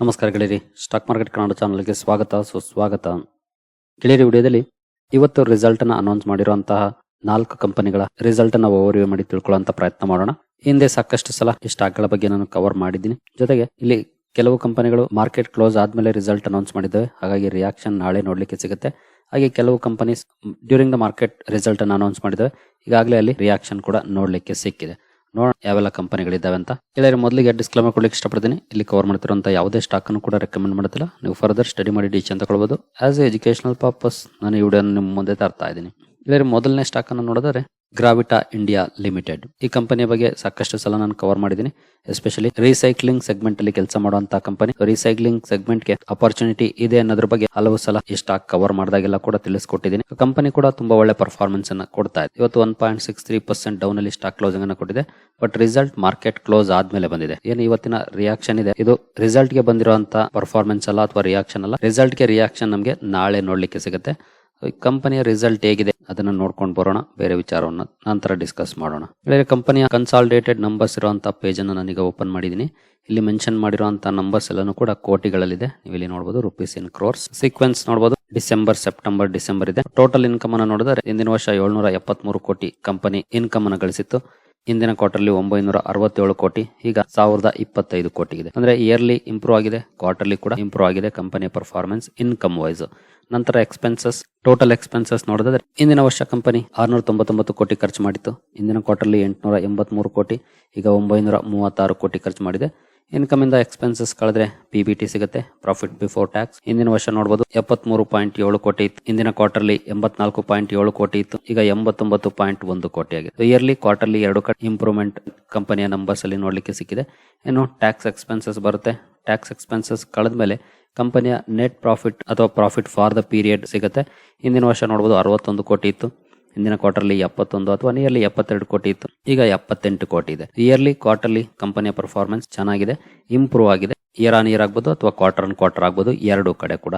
ನಮಸ್ಕಾರ ಗೆಳೆಯರಿ. Stock market Kannada ಚಾನಲ್ಗೆ ಸ್ವಾಗತ, ಸುಸ್ವಾಗತ. ಗೆಳೆಯರಿ, ವಿಡಿಯೋದಲ್ಲಿ ಇವತ್ತು ರಿಸಲ್ಟ್ ಅನ್ನ ಅನೌನ್ಸ್ ಮಾಡಿರುವಂತಹ ನಾಲ್ಕು ಕಂಪನಿಗಳ ರಿಸಲ್ಟ್ ಅನ್ನ ಓವರ್ವ್ಯೂ ಮಾಡಿ ತಿಳ್ಕೊಳ್ಳುವಂತ ಪ್ರಯತ್ನ ಮಾಡೋಣ. ಹಿಂದೆ ಸಾಕಷ್ಟು ಸಲ ಈ ಸ್ಟಾಕ್ಗಳ ಬಗ್ಗೆ ನಾನು ಕವರ್ ಮಾಡಿದ್ದೀನಿ. ಜೊತೆಗೆ ಇಲ್ಲಿ ಕೆಲವು ಕಂಪನಿಗಳು ಮಾರ್ಕೆಟ್ ಕ್ಲೋಸ್ ಆದ್ಮೇಲೆ ರಿಸಲ್ಟ್ ಅನೌನ್ಸ್ ಮಾಡಿದ್ದಾವೆ. ಹಾಗಾಗಿ ರಿಯಾಕ್ಷನ್ ನಾಳೆ ನೋಡ್ಲಿಕ್ಕೆ ಸಿಗುತ್ತೆ. ಹಾಗೆ ಕೆಲವು companies during the market result ಅನ್ನು ಅನೌನ್ಸ್ ಮಾಡಿದ್ದಾವೆ. ಈಗಾಗಲೇ ಅಲ್ಲಿ ರಿಯಾಕ್ಷನ್ ಕೂಡ ನೋಡ್ಲಿಕ್ಕೆ ಸಿಕ್ಕಿದೆ. ನೋಡೋಣ ಯಾವೆಲ್ಲ ಕಂಪನಿಗಳಿದ್ದಾವೆ ಅಂತ. ಗೆಳೆಯರೆ ಮೊದಲಿಗೆ ಡಿಸ್ಕ್ಲೇಮರ್ ಕೊಡ್ಲಿಕ್ಕೆ ಇಷ್ಟಪಡ್ತೀನಿ. ಇಲ್ಲಿ ಕವರ್ ಮಾಡ್ತಿರುವಂತ ಯಾವುದೇ ಸ್ಟಾಕ್ ಅನ್ನು ಕೂಡ ರೆಕಮೆಂಡ್ ಮಾಡುತ್ತಿಲ್ಲ ನೀವು ಫರ್ದರ್ ಸ್ಟಡಿ ಮಾಡಿ ಡೀಚ್ ಅಂತ ಕೊಡ್ಬೋದು. ಆಸ್ ಎ ಎಜುಕೇಶನಲ್ ಪರ್ಪಸ್ ನಾನು ಈ ವಿಡಿಯೋ ನಿಮ್ಮ ಮುಂದೆ ತರ್ತಾ ಇದ್ದೀನಿ. ಇಲ್ಲಿ ಮೊದಲನೇ ಸ್ಟಾಕ್ ಅನ್ನು ನೋಡಿದರೆ ಗ್ರಾವಿಟಾ ಇಂಡಿಯಾ ಲಿಮಿಟೆಡ್. ಈ ಕಂಪನಿಯ ಬಗ್ಗೆ ಸಾಕಷ್ಟು ಸಲ ನಾನು ಕವರ್ ಮಾಡಿದ್ದೀನಿ. ಎಸ್ಪೆಷಲಿ ರೀಸೈಕ್ಲಿಂಗ್ ಸೆಗ್ಮೆಂಟ್ ಅಲ್ಲಿ ಕೆಲಸ ಮಾಡುವಂತಹ ಕಂಪನಿ. ರೀಸೈಕ್ಲಿಂಗ್ ಸೆಗ್ಮೆಂಟ್ಗೆ ಅಪರ್ಚುನಿಟಿ ಇದೆ ಅನ್ನೋದ್ರ ಬಗ್ಗೆ ಹಲವು ಸಲ ಈ ಸ್ಟಾಕ್ ಕವರ್ ಮಾಡಿದಾಗೆಲ್ಲ ಕೂಡ ತಿಳಿಸ್ಕೊಟ್ಟಿದ್ದೀನಿ. ಕಂಪನಿ ಕೂಡ ತುಂಬಾ ಒಳ್ಳೆ ಪರ್ಫಾರ್ಮೆನ್ಸ್ ಅನ್ನ ಕೊಡ್ತಾ ಇದೆ. ಇವತ್ತು one point six three percent down ಅಲ್ಲಿ ಸ್ಟಾಕ್ ಕ್ಲೋಸಿಂಗ್ ಅನ್ನು ಕೊಟ್ಟಿದೆ. ಬಟ್ ರಿಸಲ್ಟ್ ಮಾರ್ಕೆಟ್ ಕ್ಲೋಸ್ ಆದ್ಮೇಲೆ ಬಂದಿದೆ. ಏನು ಇವತ್ತಿನ ರಿಯಾಕ್ಷನ್ ಇದೆ? ಇದು ರಿಸಲ್ಟ್ಗೆ ಬಂದಿರುವಂತ ಪರ್ಫಾರ್ಮೆನ್ಸ್ ಅಲ್ಲ ಅಥವಾ ರಿಯಾಕ್ಷನ್ ಅಲ್ಲ? ರಿಸಲ್ಟ್ಗೆ ರಿಯಾಕ್ಷನ್ ನಮಗೆ ನಾಳೆ ನೋಡ್ಲಿಕ್ಕೆ ಸಿಗುತ್ತೆ. ಕಂಪನಿಯ ರಿಸಲ್ಟ್ ಹೇಗಿದೆ, ಅದನ್ನ ನೋಡ್ಕೊಂಡು ಬರೋಣ, ಬೇರೆ ವಿಚಾರವನ್ನ ನಂತರ ಡಿಸ್ಕಸ್ ಮಾಡೋಣ. ಕಂಪನಿಯ ಕನ್ಸಾಲಿಡೇಟೆಡ್ ನಂಬರ್ಸ್ ಇರುವಂತ ಪೇಜ್ ಅನ್ನು ನಾನೀಗ ಓಪನ್ ಮಾಡಿದ್ದೀನಿ ಇಲ್ಲಿ ಮೆನ್ಷನ್ ಮಾಡಿರುವಂತಹ ನಂಬರ್ಸ್ ಎಲ್ಲಾನು ಕೂಡ ಕೋಟಿಗಳಲ್ಲಿದೆ. ನೀವು ಇಲ್ಲಿ ನೋಡಬಹುದು ರುಪೀಸ್ ಇನ್ ಕ್ರೋರ್ಸ್ ಸೀಕ್ವೆನ್ಸ್ ನೋಡಬಹುದು ಡಿಸೆಂಬರ್, ಸೆಪ್ಟೆಂಬರ್, ಡಿಸೆಂಬರ್ ಇದೆ. ಟೋಟಲ್ ಇನ್ಕಮ್ ಅನ್ನು ನೋಡಿದರೆ, ಹಿಂದಿನ ವರ್ಷ ಏಳ್ನೂರ ಎಪ್ಪತ್ಮೂರು ಕೋಟಿ ಕಂಪನಿ ಇನ್ಕಮ್ ಅನ್ನು ಗಳಿಸಿತ್ತು. ಇಂದಿನ ಕ್ವಾರ್ಟರ್ಲಿ ಒಂಬೈನೂರ ಅರವತ್ತೇಳು ಕೋಟಿ, ಈಗ ಸಾವಿರದ ಇಪ್ಪತ್ತೈದು ಕೋಟಿ ಇದೆ ಅಂದ್ರೆ ಇಯರ್ಲಿ ಇಂಪ್ರೂವ್ ಆಗಿದೆ ಕ್ವಾರ್ಟರ್ಲಿ ಕೂಡ ಇಂಪ್ರೂವ್ ಆಗಿದೆ ಕಂಪನಿಯ ಪರ್ಫಾರ್ಮೆನ್ಸ್ ಇನ್ಕಮ್ ವೈಸ್ ನಂತರ ಎಕ್ಸ್ಪೆನ್ಸಸ್ ಟೋಟಲ್ ಎಕ್ಸ್ಪೆನ್ಸಸ್ ನೋಡಿದ್ರೆ ಇಂದಿನ ವರ್ಷ ಕಂಪನಿ ಆರ್ನೂರ ತೊಂಬತ್ತೊಂಬತ್ತು ಕೋಟಿ ಖರ್ಚು ಮಾಡಿತ್ತು. ಇಂದಿನ ಕ್ವಾರ್ಟರ್ಲಿ ಎಂಟುನೂರ ಎಂಬತ್ಮೂರು ಕೋಟಿ, ಈಗ ಒಂಬೈನೂರ ಮೂವತ್ತಾರು ಕೋಟಿ ಖರ್ಚು ಮಾಡಿದೆ. ಇನ್ಕಮ್ ಇಂದ ಎಕ್ಸ್ಪೆನ್ಸಸ್ ಕಳೆದ್ರೆ ಪಿ ಬಿ ಟಿ ಸಿಗುತ್ತೆ ಪ್ರಾಫಿಟ್ ಬಿಫೋರ್ ಟ್ಯಾಕ್ಸ್ ಇಂದಿನ ವರ್ಷ ನೋಡಬಹುದು ಎಪ್ಪತ್ಮೂರು ಪಾಯಿಂಟ್ ಏಳು ಕೋಟಿ ಇತ್ತು. ಇಂದಿನ ಕ್ವಾರ್ಟರ್ಲಿ ಎಂಬತ್ನಾಲ್ಕು ಪಾಯಿಂಟ್ ಏಳು ಕೋಟಿ ಇತ್ತು, ಈಗ ಎಂಬತ್ತೊಂಬತ್ತು ಪಾಯಿಂಟ್ ಒಂದು ಕೋಟಿ ಆಗಿದೆ. ಇಯರ್ಲಿ ಕ್ವಾರ್ಟರ್ಲಿ ಎರಡು ಕಡೆ ಇಂಪ್ರೂವ್ಮೆಂಟ್ ಕಂಪನಿಯ ನಂಬರ್ಸ್ ಅಲ್ಲಿ ನೋಡ್ಲಿಕ್ಕೆ ಸಿಕ್ಕಿದೆ. ಏನು ಟ್ಯಾಕ್ಸ್ ಎಕ್ಸ್ಪೆನ್ಸಸ್ ಬರುತ್ತೆ ಟ್ಯಾಕ್ಸ್ ಎಕ್ಸ್ಪೆನ್ಸಸ್ ಕಳೆದ ಮೇಲೆ ಕಂಪನಿಯ ನೆಟ್ ಪ್ರಾಫಿಟ್ ಅಥವಾ ಪ್ರಾಫಿಟ್ ಫಾರ್ ದ ಪೀರಿಯಡ್ ಸಿಗುತ್ತೆ. ಹಿಂದಿನ ವರ್ಷ ನೋಡಬಹುದು ಅರವತ್ತೊಂದು ಕೋಟಿ ಇತ್ತು. ಹಿಂದಿನ ಕ್ವಾರ್ಟರ್ಲಿ ಎಪ್ಪತ್ತೊಂದು ಅಥವಾ ನಿಯರ್ಲಿ ಎಪ್ಪತ್ತೆರಡು ಕೋಟಿ ಇತ್ತು. ಈಗ ಎಪ್ಪತ್ತೆಂಟು ಕೋಟಿ ಇದೆ. ಇಯರ್ಲಿ ಕ್ವಾರ್ಟರ್ಲಿ ಕಂಪನಿಯ ಪರ್ಫಾರ್ಮೆನ್ಸ್ ಚೆನ್ನಾಗಿದೆ ಇಂಪ್ರೂವ್ ಆಗಿದೆ. ಇಯರ್ ಆನ್ ಇಯರ್ ಆಗ್ಬೋದು ಅಥವಾ ಕ್ವಾರ್ಟರ್ ಆನ್ ಕ್ವಾರ್ಟರ್ ಆಗ್ಬೋದು, ಎರಡು ಕಡೆ ಕೂಡ.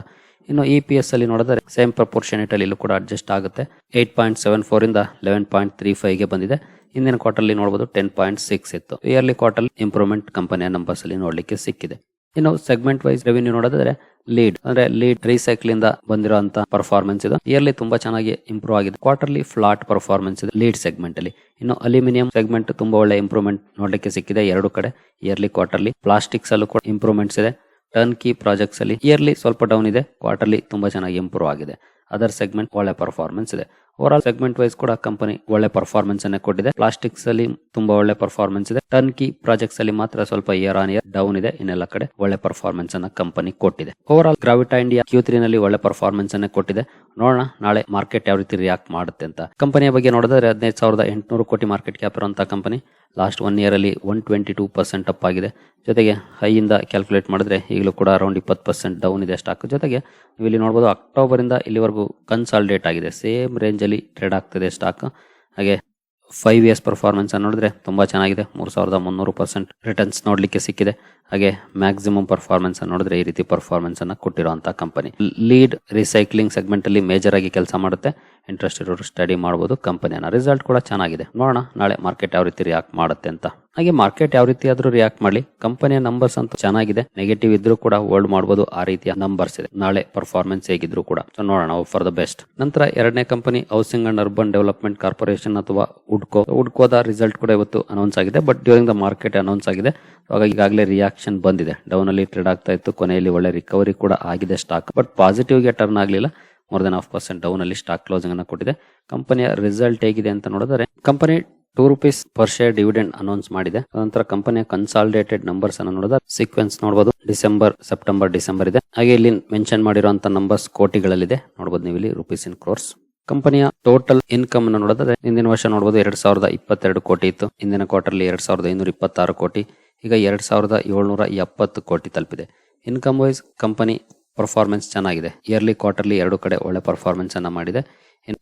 ಇನ್ನು ಇ ಪಿ ಎಸ್ ಅಲ್ಲಿ ನೋಡಿದ್ರೆ ಸೇಮ್ ಪ್ರಪೋರ್ಷನೇಟ್ ಅಲ್ಲಿ ಕೂಡ ಅಡ್ಜಸ್ಟ್ ಆಗುತ್ತೆ. ಏಟ್ ಪಾಯಿಂಟ್ ಸೆವೆನ್ ಫೋರ್ ಇಂದ ಲೆವೆನ್ ಪಾಯಿಂಟ್ ತ್ರೀ ಫೈವ್ಗೆ ಬಂದಿದೆ. ಹಿಂದಿನ ಕ್ವಾರ್ಟರ್ಲಿ ನೋಡಬಹುದು ಟೆನ್ ಪಾಯಿಂಟ್ ಸಿಕ್ಸ್ ಇತ್ತು. ಇಯರ್ಲಿ ಕ್ವಾರ್ಟರ್ ಇಂಪ್ರೂವ್ಮೆಂಟ್ ಕಂಪನಿಯ ನಂಬರ್ಸ್ ಅಲ್ಲಿ ನೋಡ್ಲಿಕ್ಕೆ ಸಿಕ್ಕಿದೆ. ಇನ್ನು ಸೆಗ್ಮೆಂಟ್ ವೈಸ್ ರೆವಿನ್ಯೂ ನೋಡೋದಾದ್ರೆ ಲೀಡ್ ಅಂದ್ರೆ ಲೀಡ್ ರೀಸೈಕಲ್ ಇಂದ ಬಂದಿರುವಂತ ಪರ್ಫಾರ್ಮೆನ್ಸ್ ಇದು. ಇಯರ್ಲಿ ತುಂಬಾ ಚೆನ್ನಾಗಿ ಇಂಪ್ರೂವ್ ಆಗಿದೆ. ಕ್ವಾರ್ಟರ್ಲಿ ಫ್ಲಾಟ್ ಪರ್ಫಾರ್ಮೆನ್ಸ್ ಇದೆ ಲೀಡ್ ಸೆಗ್ಮೆಂಟ್ ಅಲ್ಲಿ. ಇನ್ನು ಅಲ್ಯೂಮಿನಿಯಂ ಸೆಗ್ಮೆಂಟ್ ತುಂಬಾ ಒಳ್ಳೆ ಇಂಪ್ರೂವ್ಮೆಂಟ್ ನೋಡ್ಲಿಕ್ಕೆ ಸಿಕ್ಕಿದೆ ಎರಡು ಕಡೆ. ಇಯರ್ಲಿ ಕ್ವಾರ್ಟರ್ಲಿ ಪ್ಲಾಸ್ಟಿಕ್ಸ್ ಅಲ್ಲೂ ಕೂಡ ಇಂಪ್ರೂವ್ಮೆಂಟ್ಸ್ ಇದೆ. ಟರ್ನ್ ಕೀ ಪ್ರಾಜೆಕ್ಟ್ಸ್ ಅಲ್ಲಿ ಇಯರ್ಲಿ ಸ್ವಲ್ಪ ಡೌನ್ ಇದೆ. ಕ್ವಾರ್ಟರ್ಲಿ ತುಂಬಾ ಚೆನ್ನಾಗಿ ಇಂಪ್ರೂವ್ ಆಗಿದೆ. ಅದರ್ ಸೆಗ್ಮೆಂಟ್ ಒಳ್ಳೆ ಪರ್ಫಾರ್ಮೆನ್ಸ್ ಇದೆ. ಓವರ್ ಆಲ್ ಸೆಗ್ಮೆಂಟ್ ವೈಸ್ ಕೂಡ ಕಂಪನಿ ಒಳ್ಳೆ ಪರ್ಫಾರ್ಮೆನ್ಸ್ ಅನ್ನ ಕೊಟ್ಟಿದೆ. ಪ್ಲಾಸ್ಟಿಕ್ಸ್ ಅಲ್ಲಿ ತುಂಬಾ ಒಳ್ಳೆ ಪರ್ಫಾರ್ಮೆನ್ಸ್ ಇದೆ. ಟರ್ನ್ ಕಿ ಪ್ರಾಜೆಕ್ಟ್ಸ್ ಅಲ್ಲಿ ಮಾತ್ರ ಸ್ವಲ್ಪ ಇಯರ್ ಆನ್ ಇಯರ್ ಡೌನ್ ಇದೆ. ಇನ್ನೆಲ್ಲ ಕಡೆ ಒಳ್ಳೆ ಪರ್ಫಾರ್ಮೆನ್ಸ್ ಅನ್ನ ಕಂಪನಿ ಕೊಟ್ಟಿದೆ. ಓವರ್ ಆಲ್ ಗ್ರಾವಿಟಾ ಇಂಡಿಯಾ ಕ್ಯೂ ನಲ್ಲಿ ಒಳ್ಳೆ ಪರ್ಫಾರ್ಮೆನ್ಸ್ ಅನ್ನ ಕೊಟ್ಟಿದೆ. ನೋಡೋಣ ನಾಳೆ ಮಾರ್ಕೆಟ್ ಯಾವ ರೀತಿ ರಿಯಾಕ್ಟ್ ಮಾಡುತ್ತೆ ಅಂತ. ಕಂಪನಿಯ ಬಗ್ಗೆ ನೋಡಿದ್ರೆ ಹದಿನೈದು ಸಾವಿರದ ಎಂಟುನೂರು ಕೋಟಿ ಮಾರ್ಕೆಟ್ ಕ್ಯಾಪ್ ಇರುವಂತಹ ಕಂಪನಿ ಲಾಸ್ಟ್ ಒನ್ ಇಯರ್ ಅಲ್ಲಿ one twenty two percent up ಆಗಿದೆ. ಜೊತೆಗೆ ಹೈ ಇಂದ ಕ್ಯಾಲ್ಕುಲೇಟ್ ಮಾಡಿದ್ರೆ ಈಗಲೂ ಕೂಡ ಅರೌಂಡ್ ಇಪ್ಪತ್ತು ಪರ್ಸೆಂಟ್ ಡೌನ್ ಇದೆ ಸ್ಟಾಕ್ ಜೊತೆಗೆ, ನೀವು ಇಲ್ಲಿ ನೋಡಬಹುದು ಅಕ್ಟೋಬರ್ ಇಂದ ಇಲ್ಲಿವರೆಗೂ ಕನ್ಸಾಲ್ಡೇಟ್ ಆಗಿದೆ. ಸೇಮ್ ರೇಂಜ್ ಅಲ್ಲಿ ಟ್ರೇಡ್ ಆಗ್ತಿದೆ ಸ್ಟಾಕ್ ಹಾಗೆ ಫೈವ್ ಇಯರ್ಸ್ ಪರ್ಫಾರ್ಮೆನ್ಸ್ ನೋಡಿದ್ರೆ ತುಂಬಾ ಚೆನ್ನಾಗಿದೆ. ಮೂರು ಸಾವಿರದ ಮುನ್ನೂರು ಪರ್ಸೆಂಟ್ ರಿಟರ್ನ್ಸ್ ನೋಡ್ಲಿಕ್ಕೆ ಸಿಕ್ಕಿದೆ. ಹಾಗೆ ಮ್ಯಾಕ್ಸಿಮಮ್ ಪರ್ಫಾರ್ಮೆನ್ಸ್ ನೋಡಿದ್ರೆ ಈ ರೀತಿ ಪರ್ಫಾರ್ಮೆನ್ಸ್ ಅನ್ನ ಕೊಟ್ಟಿರುವಂತಹ ಕಂಪನಿ ಲೀಡ್ ರಿಸೈಕ್ಲಿಂಗ್ ಸೆಗ್ಮೆಂಟ್ ಅಲ್ಲಿ ಮೇಜರ್ ಆಗಿ ಕೆಲಸ ಮಾಡುತ್ತೆ. ಇಂಟ್ರೆಸ್ಟ್ ಇರೋರು ಸ್ಟಡಿ ಮಾಡಬಹುದು ಕಂಪನಿಯನ್ನ ರಿಸಲ್ಟ್ ಕೂಡ ಚೆನ್ನಾಗಿದೆ. ನೋಡೋಣ, ನಾಳೆ ಮಾರ್ಕೆಟ್ ಯಾವ ರೀತಿ ರಿಯಾಕ್ಟ್ ಮಾಡುತ್ತೆ ಅಂತ. ಹಾಗೆ ಮಾರ್ಕೆಟ್ ಯಾವ ರೀತಿ ಆದ್ರೂ ರಿಯಾಕ್ಟ್ ಮಾಡಲಿ ಕಂಪನಿಯ ನಂಬರ್ಸ್ ಅಂತ ಚೆನ್ನಾಗಿದೆ. ನೆಗೆಟಿವ್ ಇದ್ರೂ ಕೂಡ ಹೋಲ್ಡ್ ಮಾಡಬಹುದು ಆ ರೀತಿಯ ನಂಬರ್ಸ್ ಇದೆ. ನಾಳೆ ಪರ್ಫಾರ್ಮೆನ್ಸ್ ಹೇಗಿದ್ರು ಕೂಡ. ಸೊ ನೋಡೋಣ ಫಾರ್ ದ ಬೆಸ್ಟ್ ನಂತರ ಎರಡನೇ company housing and urban development corporation ಅಥವಾ ಉಡ್ಕೋ ಉಡ್ಕೋದ ರಿಸಲ್ಟ್ ಕೂಡ ಇವತ್ತು ಅನೌನ್ಸ್ ಆಗಿದೆ but during the market announce ಆಗಿದೆ. ಹಾಗಾಗಿ ಈಗಾಗಲೇ ರಿಯಾಕ್ಷನ್ ಬಂದಿದೆ. ಡೌನ್ ಅಲ್ಲಿ ಟ್ರೇಡ್ ಆಗ್ತಾ ಇತ್ತು, ಕೊನೆಯಲ್ಲಿ ಒಳ್ಳೆ ರಿಕವರಿ ಕೂಡ ಆಗಿದೆ ಸ್ಟಾಕ್ ಬಟ್ ಪಾಸಿಟಿವ್ಗೆ ಟರ್ನ್ ಆಗಲಿಲ್ಲ. More than half percent down ಅಲ್ಲಿ ಸ್ಟಾಕ್ ಕ್ಲೋಸಿಂಗ್ ಅನ್ನು ಕೊಟ್ಟಿದೆ. ಕಂಪನಿಯ ರಿಸಲ್ಟ್ ಹೇಗಿದೆ ಅಂತ ನೋಡಿದ್ರೆ company two rupees per share dividend announce ಮಾಡಿದೆ. ನಂತರ ಕಂಪನಿಯ ಕನ್ಸಾಲಿಡೇಟೆಡ್ ನಂಬರ್ಸ್ ಅನ್ನು ನೋಡಿದ್ರೆ ಸೀಕ್ವೆನ್ಸ್ ನೋಡಬಹುದು ಡಿಸೆಂಬರ್ ಸೆಪ್ಟೆಂಬರ್ ಡಿಸೆಂಬರ್ ಇದೆ. ಹಾಗೆ ಇಲ್ಲಿ ಮೆನ್ಷನ್ ಮಾಡಿರುವಂತಹ ನಂಬರ್ಸ್ ಕೋಟಿಗಳಲ್ಲಿದೆ. ನೋಡಬಹುದು ನೀವು ಇಲ್ಲಿ ರುಪೀಸ್ ಇನ್ ಕ್ರೋರ್ಸ್ ಕಂಪನಿಯ ಟೋಟಲ್ ಇನ್ಕಮ್ ಅನ್ನು ನೋಡಿದ್ರೆ, ಹಿಂದಿನ ವರ್ಷ ನೋಡಬಹುದು ಎರಡ್ ಸಾವಿರದ ಇಪ್ಪತ್ತೆರಡು ಕೋಟಿ ಇತ್ತು. ಹಿಂದಿನ ಕ್ವಾರ್ಟರ್ಲಿ ಎರಡ್ ಸಾವಿರದ ಐನೂರ ಇಪ್ಪತ್ತಾರು ಕೋಟಿ. ಈಗ ಎರಡ್ ಸಾವಿರದ ಏಳ್ನೂರ ಎಪ್ಪತ್ತು ಕೋಟಿ ತಲುಪಿದೆ. ಇನ್ಕಮ್ ವೈಸ್ ಕಂಪನಿ ಪರ್ಫಾರ್ಮೆನ್ಸ್ ಚೆನ್ನಾಗಿದೆ. ಇಯರ್ಲಿ ಕ್ವಾರ್ಟರ್ಲಿ ಎರಡು ಕಡೆ ಒಳ್ಳೆ ಪರ್ಫಾರ್ಮೆನ್ಸ್ ಅನ್ನ ಮಾಡಿದೆ.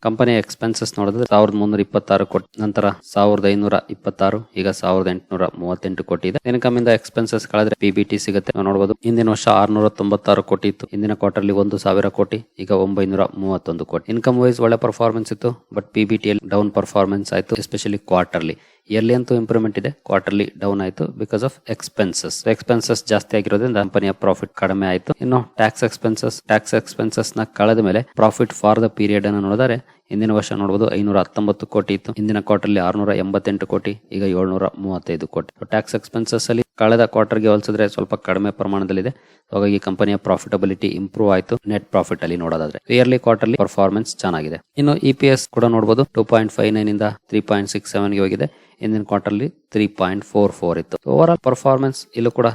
ಕಂಪನಿಯ ಎಕ್ಸ್ಪೆನ್ಸಸ್ ನೋಡಿದ್ರೆ ಸಾವಿರದ ಮುನ್ನೂರ ಇಪ್ಪತ್ತಾರು ಕೋಟಿ, ನಂತರ ಸಾವಿರದ ಐನೂರ ಇಪ್ಪತ್ತಾರು, ಈಗ ಸಾವಿರದ ಎಂಟುನೂರ ಮೂವತ್ತೆಂಟು ಕೋಟಿ ಇದೆ ಇನ್ಕಮ್ ಇಂದ ಎಕ್ಸ್ಪೆನ್ಸಸ್ ಕಳೆದ್ರೆ ಪಿ ಬಿ ಟಿ ಸಿಗುತ್ತೆ. ನೋಡಬಹುದು ಹಿಂದಿನ ವರ್ಷ ಆರ್ನೂರ ತೊಂಬತ್ತಾರು ಕೋಟಿ ಇತ್ತು ಹಿಂದಿನ ಕ್ವಾರ್ಟರ್ಲಿ ಒಂದು ಸಾವಿರ ಕೋಟಿ ಈಗ ಒಂಬೈನೂರ ಮೂವತ್ತೊಂದು ಕೋಟಿ ಇನ್ಕಮ್ ವೈಸ್ ಒಳ್ಳೆ ಪರ್ಫಾರ್ಮೆನ್ಸ್ ಇತ್ತು ಬಟ್ ಪಿ ಬಿ ಟಿಯಲ್ಲಿ ಡೌನ್ ಪರ್ಫಾರ್ಮೆನ್ಸ್ ಆಯಿತು ಎಸ್ಪೆಷಲಿ ಕ್ವಾರ್ಟರ್ಲಿ ಇಯರ್ಲಿ ಅಂತೂ ಇಂಪ್ರೂವ್ಮೆಂಟ್ ಇದೆ ಕ್ವಾರ್ಟರ್ಲಿ ಡೌನ್ ಆಯಿತು ಬಿಕಾಸ್ ಆಫ್ ಎಕ್ಸ್ಪೆನ್ಸಸ್ ಎಕ್ಸ್ಪೆನ್ಸಸ್ ಜಾಸ್ತಿ ಆಗಿರೋದ್ರಿಂದ ಕಂಪನಿಯ ಪ್ರಾಫಿಟ್ ಕಡಿಮೆ ಆಯಿತು. ಇನ್ನು ಟ್ಯಾಕ್ಸ್ ಎಕ್ಸ್ಪೆನ್ಸಸ್ ಟ್ಯಾಕ್ಸ್ ಎಕ್ಸ್ಪೆನ್ಸಸ್ನ ಕಳೆದ ಮೇಲೆ ಪ್ರಾಫಿಟ್ ಫಾರ್ ದ ಪೀರಿಯಡ್ ಅನ್ನು ನೋಡಿದರೆ ಹಿಂದಿನ ವರ್ಷ ನೋಡಬಹುದು ಐನೂರ ಹತ್ತೊಂಬತ್ತು ಕೋಟಿ ಇತ್ತು. ಹಿಂದಿನ ಅಲ್ಲಿ ಆರ್ನೂರ ಎಂಬತ್ತೆಂಟು ಕೋಟಿ, ಈಗ ಏಳ್ನೂರ ಮೂವತ್ತೈದು ಕೋಟಿ. ಟ್ಯಾಕ್ಸ್ ಎಕ್ಸ್ಪೆನ್ಸಸ್ ಅಲ್ಲಿ ಕಳೆದ ಕ್ವಾರ್ಟರ್ಗೆ ಹೋಲಿಸಿದ್ರೆ ಸ್ವಲ್ಪ ಕಡಿಮೆ ಪ್ರಮಾಣದಲ್ಲಿದೆ. ಹಾಗಾಗಿ ಕಂಪನಿಯ ಪ್ರಾಫಿಟಬಿಲಿಟಿ ಇಂಪ್ರೂವ್ ಆಯಿತು. ನೆಟ್ ಪ್ರಾಫಿಟ್ ಅಲ್ಲಿ ನೋಡೋದಾದ್ರೆ. ಇಯರ್ಲಿ ಕ್ವಾರ್ಟರ್ಲಿ ಪರ್ಫಾರ್ಮೆನ್ಸ್ ಚೆನ್ನಾಗಿದೆ. ಇನ್ನು ಇ ಪಿ ಎಸ್ ಕೂಡ ನೋಡಬಹುದು ಟೂ ಪಾಯಿಂಟ್ ಫೈವ್ ನೈನ್ ಇಂದ ತ್ರೀ ಪಾಯಿಂಟ್ ಸಿಕ್ಸ್ ಸೆವೆನ್ಗೆ ಹೋಗಿದೆ. ಹಿಂದಿನ quarterly three point four four ಇತ್ತು. ಓವರ್ ಆಲ್ ಪರ್ಫಾರ್ಮೆನ್ಸ್ ಇಲ್ಲೂ ಕೂಡ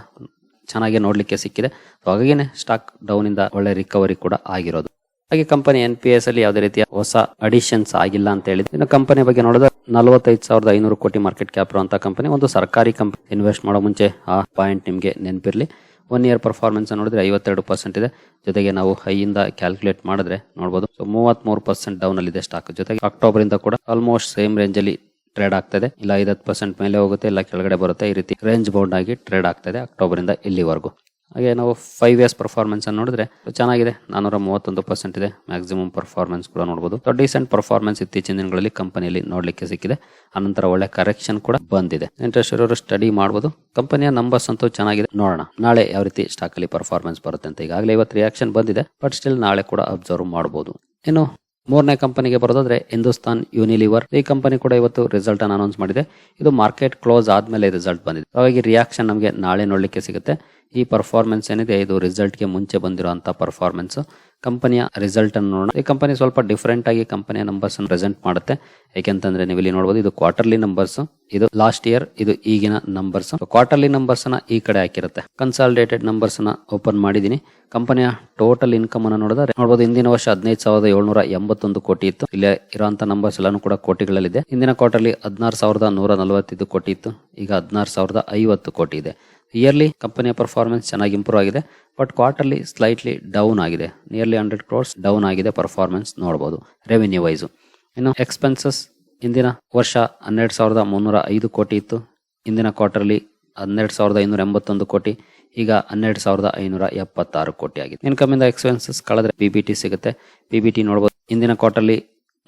ಚೆನ್ನಾಗಿ ನೋಡ್ಲಿಕ್ಕೆ ಸಿಕ್ಕಿದೆ. ಹಾಗಾಗಿ ಹಾಗಾಗಿನೇ ಸ್ಟಾಕ್ ಡೌನ್ ಇಂದ ಒಳ್ಳೆ ರಿಕವರಿ ಕೂಡ ಆಗಿರೋದು. ಹಾಗೆ ಕಂಪನಿ ಎನ್ ಪಿ ಎಸ್ ಅಲ್ಲಿ ಯಾವುದೇ ರೀತಿಯ ಹೊಸ ಅಡಿಷನ್ಸ್ ಆಗಿಲ್ಲ ಅಂತ ಹೇಳಿದ್ರೆ, ಇನ್ನು ಕಂಪನಿ ಬಗ್ಗೆ ನೋಡಿದ್ರೆ ನಲವತ್ತೈದು ಸಾವಿರದ ಐನೂರು ಕೋಟಿ ಮಾರ್ಕೆಟ್ ಕ್ಯಾಪ್ ಇರುವಂತಹ ಕಂಪನಿ ಒಂದು ಸರ್ಕಾರಿ ಕಂಪನಿ ಇನ್ವೆಸ್ಟ್ ಮಾಡೋ ಮುಂಚೆ ಆ ಪಾಯಿಂಟ್ ನಿಮಗೆ ನೆನಪಿರಲಿ. ಒನ್ ಇಯರ್ ಪರ್ಫಾರ್ಮೆನ್ಸ್ ನೋಡಿದ್ರೆ ಐವತ್ತೆರಡು ಪರ್ಸೆಂಟ್ ಇದೆ. ಜೊತೆಗೆ ನಾವು ಹೈಯಿಂದ ಕ್ಯಾಲ್ಕುಲೇಟ್ ಮಾಡಿದ್ರೆ ನೋಡಬಹುದು ಸೊ ಮೂವತ್ಮೂರು ಪರ್ಸೆಂಟ್ ಡೌನ್ ಅಲ್ಲಿ ಇದೆ ಸ್ಟಾಕ್ ಜೊತೆಗೆ ಅಕ್ಟೋಬರ್ ಇಂದ ಕೂಡ ಆಲ್ಮೋಸ್ಟ್ ಸೇಮ್ ರೇಂಜ್ ಅಲ್ಲಿ ಟ್ರೇಡ್ ಆಗ್ತದೆ ಇಲ್ಲ ಐದತ್ತು ಪರ್ಸೆಂಟ್ ಮೇಲೆ ಹೋಗುತ್ತೆ, ಇಲ್ಲ ಕೆಳಗಡೆ ಬರುತ್ತೆ. ಈ ರೀತಿ ರೇಂಜ್ ಬೌಂಡ್ ಆಗಿ ಟ್ರೇಡ್ ಆಗ್ತದೆ ಅಕ್ಟೋಬರ್ ಇಂದ ಇಲ್ಲಿವರೆಗೂ. ಹಾಗೆ ನಾವು ಫೈವ್ ಇಯರ್ಸ್ ಪರ್ಫಾರ್ಮೆನ್ಸ್ ಅನ್ನು ನೋಡಿದ್ರೆ ಚೆನ್ನಾಗಿದೆ. ನಾನೂರ ಮೂವತ್ತೊಂದು ಪರ್ಸೆಂಟ್ ಇದೆ. ಮ್ಯಾಕ್ಸಿಮಮ್ ಪರ್ಫಾರ್ಮೆನ್ಸ್ ಕೂಡ ನೋಡಬಹುದು ಡಿಸೆಂಟ್ ಪರ್ಫಾರ್ಮೆನ್ಸ್ ಇತ್ತೀಚಿನ ದಿನಗಳಲ್ಲಿ ಕಂಪನಿಯಲ್ಲಿ ನೋಡಲಿಕ್ಕೆ ಸಿಕ್ಕಿದೆ. ಅನಂತರ ಒಳ್ಳೆ ಕರೆಕ್ಷನ್ ಕೂಡ ಬಂದಿದೆ. ಇಂಟ್ರೆಸ್ಟ್ ಇರೋರು ಸ್ಟಡಿ ಮಾಡಬಹುದು ಕಂಪನಿಯ ನಂಬರ್ಸ್ ಅಂತೂ ಚೆನ್ನಾಗಿದೆ. ನೋಡೋಣ. ನಾಳೆ ಯಾವ ರೀತಿ ಸ್ಟಾಕ್ ಅಲ್ಲಿ ಪರ್ಫಾರ್ಮೆನ್ಸ್ ಬರುತ್ತೆ ಅಂತ ಈಗಾಗಲೇ ಇವತ್ತು ರಿಯಾಕ್ಷನ್ ಬಂದಿದೆ. ಬಟ್ ಸ್ಟಿಲ್ ನಾಳೆ ಕೂಡ ಅಬ್ಸರ್ವ್ ಮಾಡಬಹುದು ಇನ್ನು ಮೂರನೇ ಕಂಪನಿಗೆ ಬರೋದಾದ್ರೆ ಹಿಂದೂಸ್ತಾನ್ ಯೂನಿಲಿವರ್ ಈ ಕಂಪನಿ ಕೂಡ ಇವತ್ತು ರಿಸಲ್ಟ್ ಅನ್ನು ಅನೌನ್ಸ್ ಮಾಡಿದೆ. ಇದು ಮಾರ್ಕೆಟ್ ಕ್ಲೋಸ್ ಆದ್ಮೇಲೆ ರಿಸಲ್ಟ್ ಬಂದಿದೆ. ಹಾಗಾಗಿ ರಿಯಾಕ್ಷನ್ ನಮಗೆ ನಾಳೆ ನೋಡ್ಲಿಕ್ಕೆ ಸಿಗುತ್ತೆ. ಈ ಪರ್ಫಾರ್ಮೆನ್ಸ್ ಏನಿದೆ, ಇದು ರಿಸಲ್ಟ್ಗೆ ಮುಂಚೆ ಬಂದಿರುವಂತಹ ಪರ್ಫಾರ್ಮೆನ್ಸ್ ಕಂಪನಿಯ ರಿಸಲ್ಟ್ ಅನ್ನು ನೋಡೋಣ. ಈ ಕಂಪನಿ ಸ್ವಲ್ಪ ಡಿಫರೆಂಟ್ ಆಗಿ ಕಂಪನಿಯ ನಂಬರ್ಸ್ ಅನ್ನು ಪ್ರೆಸೆಂಟ್ ಮಾಡುತ್ತೆ. ಯಾಕೆಂತಂದ್ರೆ ನೀವು ಇಲ್ಲಿ ನೋಡಬಹುದು ಇದು ಕ್ವಾರ್ಟರ್ಲಿ ನಂಬರ್ಸ್ ಇದು ಲಾಸ್ಟ್ ಇಯರ್ ಇದು ಈಗಿನ ನಂಬರ್ಸ್ ಕ್ವಾರ್ಟರ್ಲಿ ನಂಬರ್ಸ್ನ ಈ ಕಡೆ ಹಾಕಿರುತ್ತೆ. ಕನ್ಸಾಲಿಡೇಟೆಡ್ ನಂಬರ್ಸ್ನ ಓಪನ್ ಮಾಡಿದೀನಿ. ಕಂಪನಿಯ ಟೋಟಲ್ ಇನ್ಕಮ್ ಅನ್ನು ನೋಡಿದ್ರೆ ನೋಡಬಹುದು ಹಿಂದಿನ ವರ್ಷ ಹದಿನೈದು ಸಾವಿರದ ಏಳ್ನೂರ ಎಂಬತ್ತೊಂದು ಕೋಟಿ ಇತ್ತು. ಇಲ್ಲಿ ಇರುವಂತಹ ನಂಬರ್ಸ್ ಎಲ್ಲಾನು ಕೂಡ ಕೋಟಿಗಳಲ್ಲಿದೆ. ಹಿಂದಿನ ಕ್ವಾರ್ಟರ್ಲಿ ಹದಿನಾರು ಸಾವಿರದ ನೂರ ನಲವತ್ತೈದು ಕೋಟಿ ಇತ್ತು. ಈಗ ಹದಿನಾರು ಸಾವಿರದ ಐವತ್ತು ಕೋಟಿ ಇದೆ. ಇಯರ್ಲಿ ಕಂಪನಿಯ ಪರ್ಫಾರ್ಮೆನ್ಸ್ ಚೆನ್ನಾಗಿ ಇಂಪ್ರೂವ್ ಆಗಿದೆ ಬಟ್ ಕ್ವಾರ್ಟರ್ಲಿ ಸ್ಲೈಟ್ಲಿ ಡೌನ್ ಆಗಿದೆ. ನಿಯರ್ಲಿ ಹಂಡ್ರೆಡ್ ಕ್ರೋರ್ಸ್ ಡೌನ್ ಆಗಿದೆ ಪರ್ಫಾರ್ಮೆನ್ಸ್ ನೋಡ್ಬೋದು ರೆವಿನ್ಯೂ ವೈಸು ಇನ್ನು ಎಕ್ಸ್ಪೆನ್ಸಸ್ ಇಂದಿನ ವರ್ಷ ಹನ್ನೆರಡು ಸಾವಿರದ ಮುನ್ನೂರ ಐದು ಕೋಟಿ ಇತ್ತು, ಇಂದಿನ ಕ್ವಾರ್ಟರ್ಲಿ ಹನ್ನೆರಡು ಸಾವಿರದ ಐನೂರ ಎಂಬತ್ತೊಂದು ಕೋಟಿ, ಈಗ ಹನ್ನೆರಡು ಸಾವಿರದ ಐನೂರ ಎಪ್ಪತ್ತಾರು ಕೋಟಿ ಆಗಿದೆ. ಇನ್ಕಮ್ ಇಂದ ಎಕ್ಸ್ಪೆನ್ಸಸ್ ಕಳೆದ್ರೆ ಪಿ ಬಿ ಟಿ ಸಿಗುತ್ತೆ. ಪಿ ಬಿ ಟಿ ನೋಡ್ಬೋದು, ಇಂದಿನ ಕ್ವಾರ್ಟರ್ಲಿ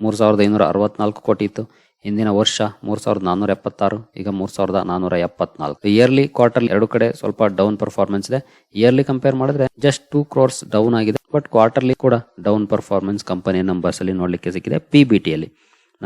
ಮೂರು ಸಾವಿರದ ಐನೂರ ಅರವತ್ನಾಲ್ಕು ಕೋಟಿ ಇತ್ತು ಇಂದಿನ ವರ್ಷ ಮೂರ್ ಸಾವಿರದ ನಾನೂರ ಎಪ್ಪತ್ತಾರು, ಈಗ ಮೂರ್ ಸಾವಿರದ ನಾನೂರ ಎಪ್ಪತ್ನಾಲ್ಕು. ಇಯರ್ಲಿ ಕ್ವಾರ್ಟರ್ ಎರಡು ಕಡೆ ಸ್ವಲ್ಪ ಡೌನ್ ಪರ್ಫಾರ್ಮೆನ್ಸ್ ಇದೆ. ಇಯರ್ಲಿ ಕಂಪೇರ್ ಮಾಡಿದ್ರೆ ಜಸ್ಟ್ ಟೂ ಕ್ರೋರ್ಸ್ ಡೌನ್ ಆಗಿದೆ. ಬಟ್ ಕ್ವಾರ್ಟರ್ಲಿ ಕೂಡ ಡೌನ್ ಪರ್ಫಾರ್ಮೆನ್ಸ್ ಕಂಪನಿ ನಂಬರ್ಸ್ ಅಲ್ಲಿ ನೋಡ್ಲಿಕ್ಕೆ ಸಿಕ್ಕಿದೆ ಪಿ ಬಿ ಟಿ ಅಲ್ಲಿ.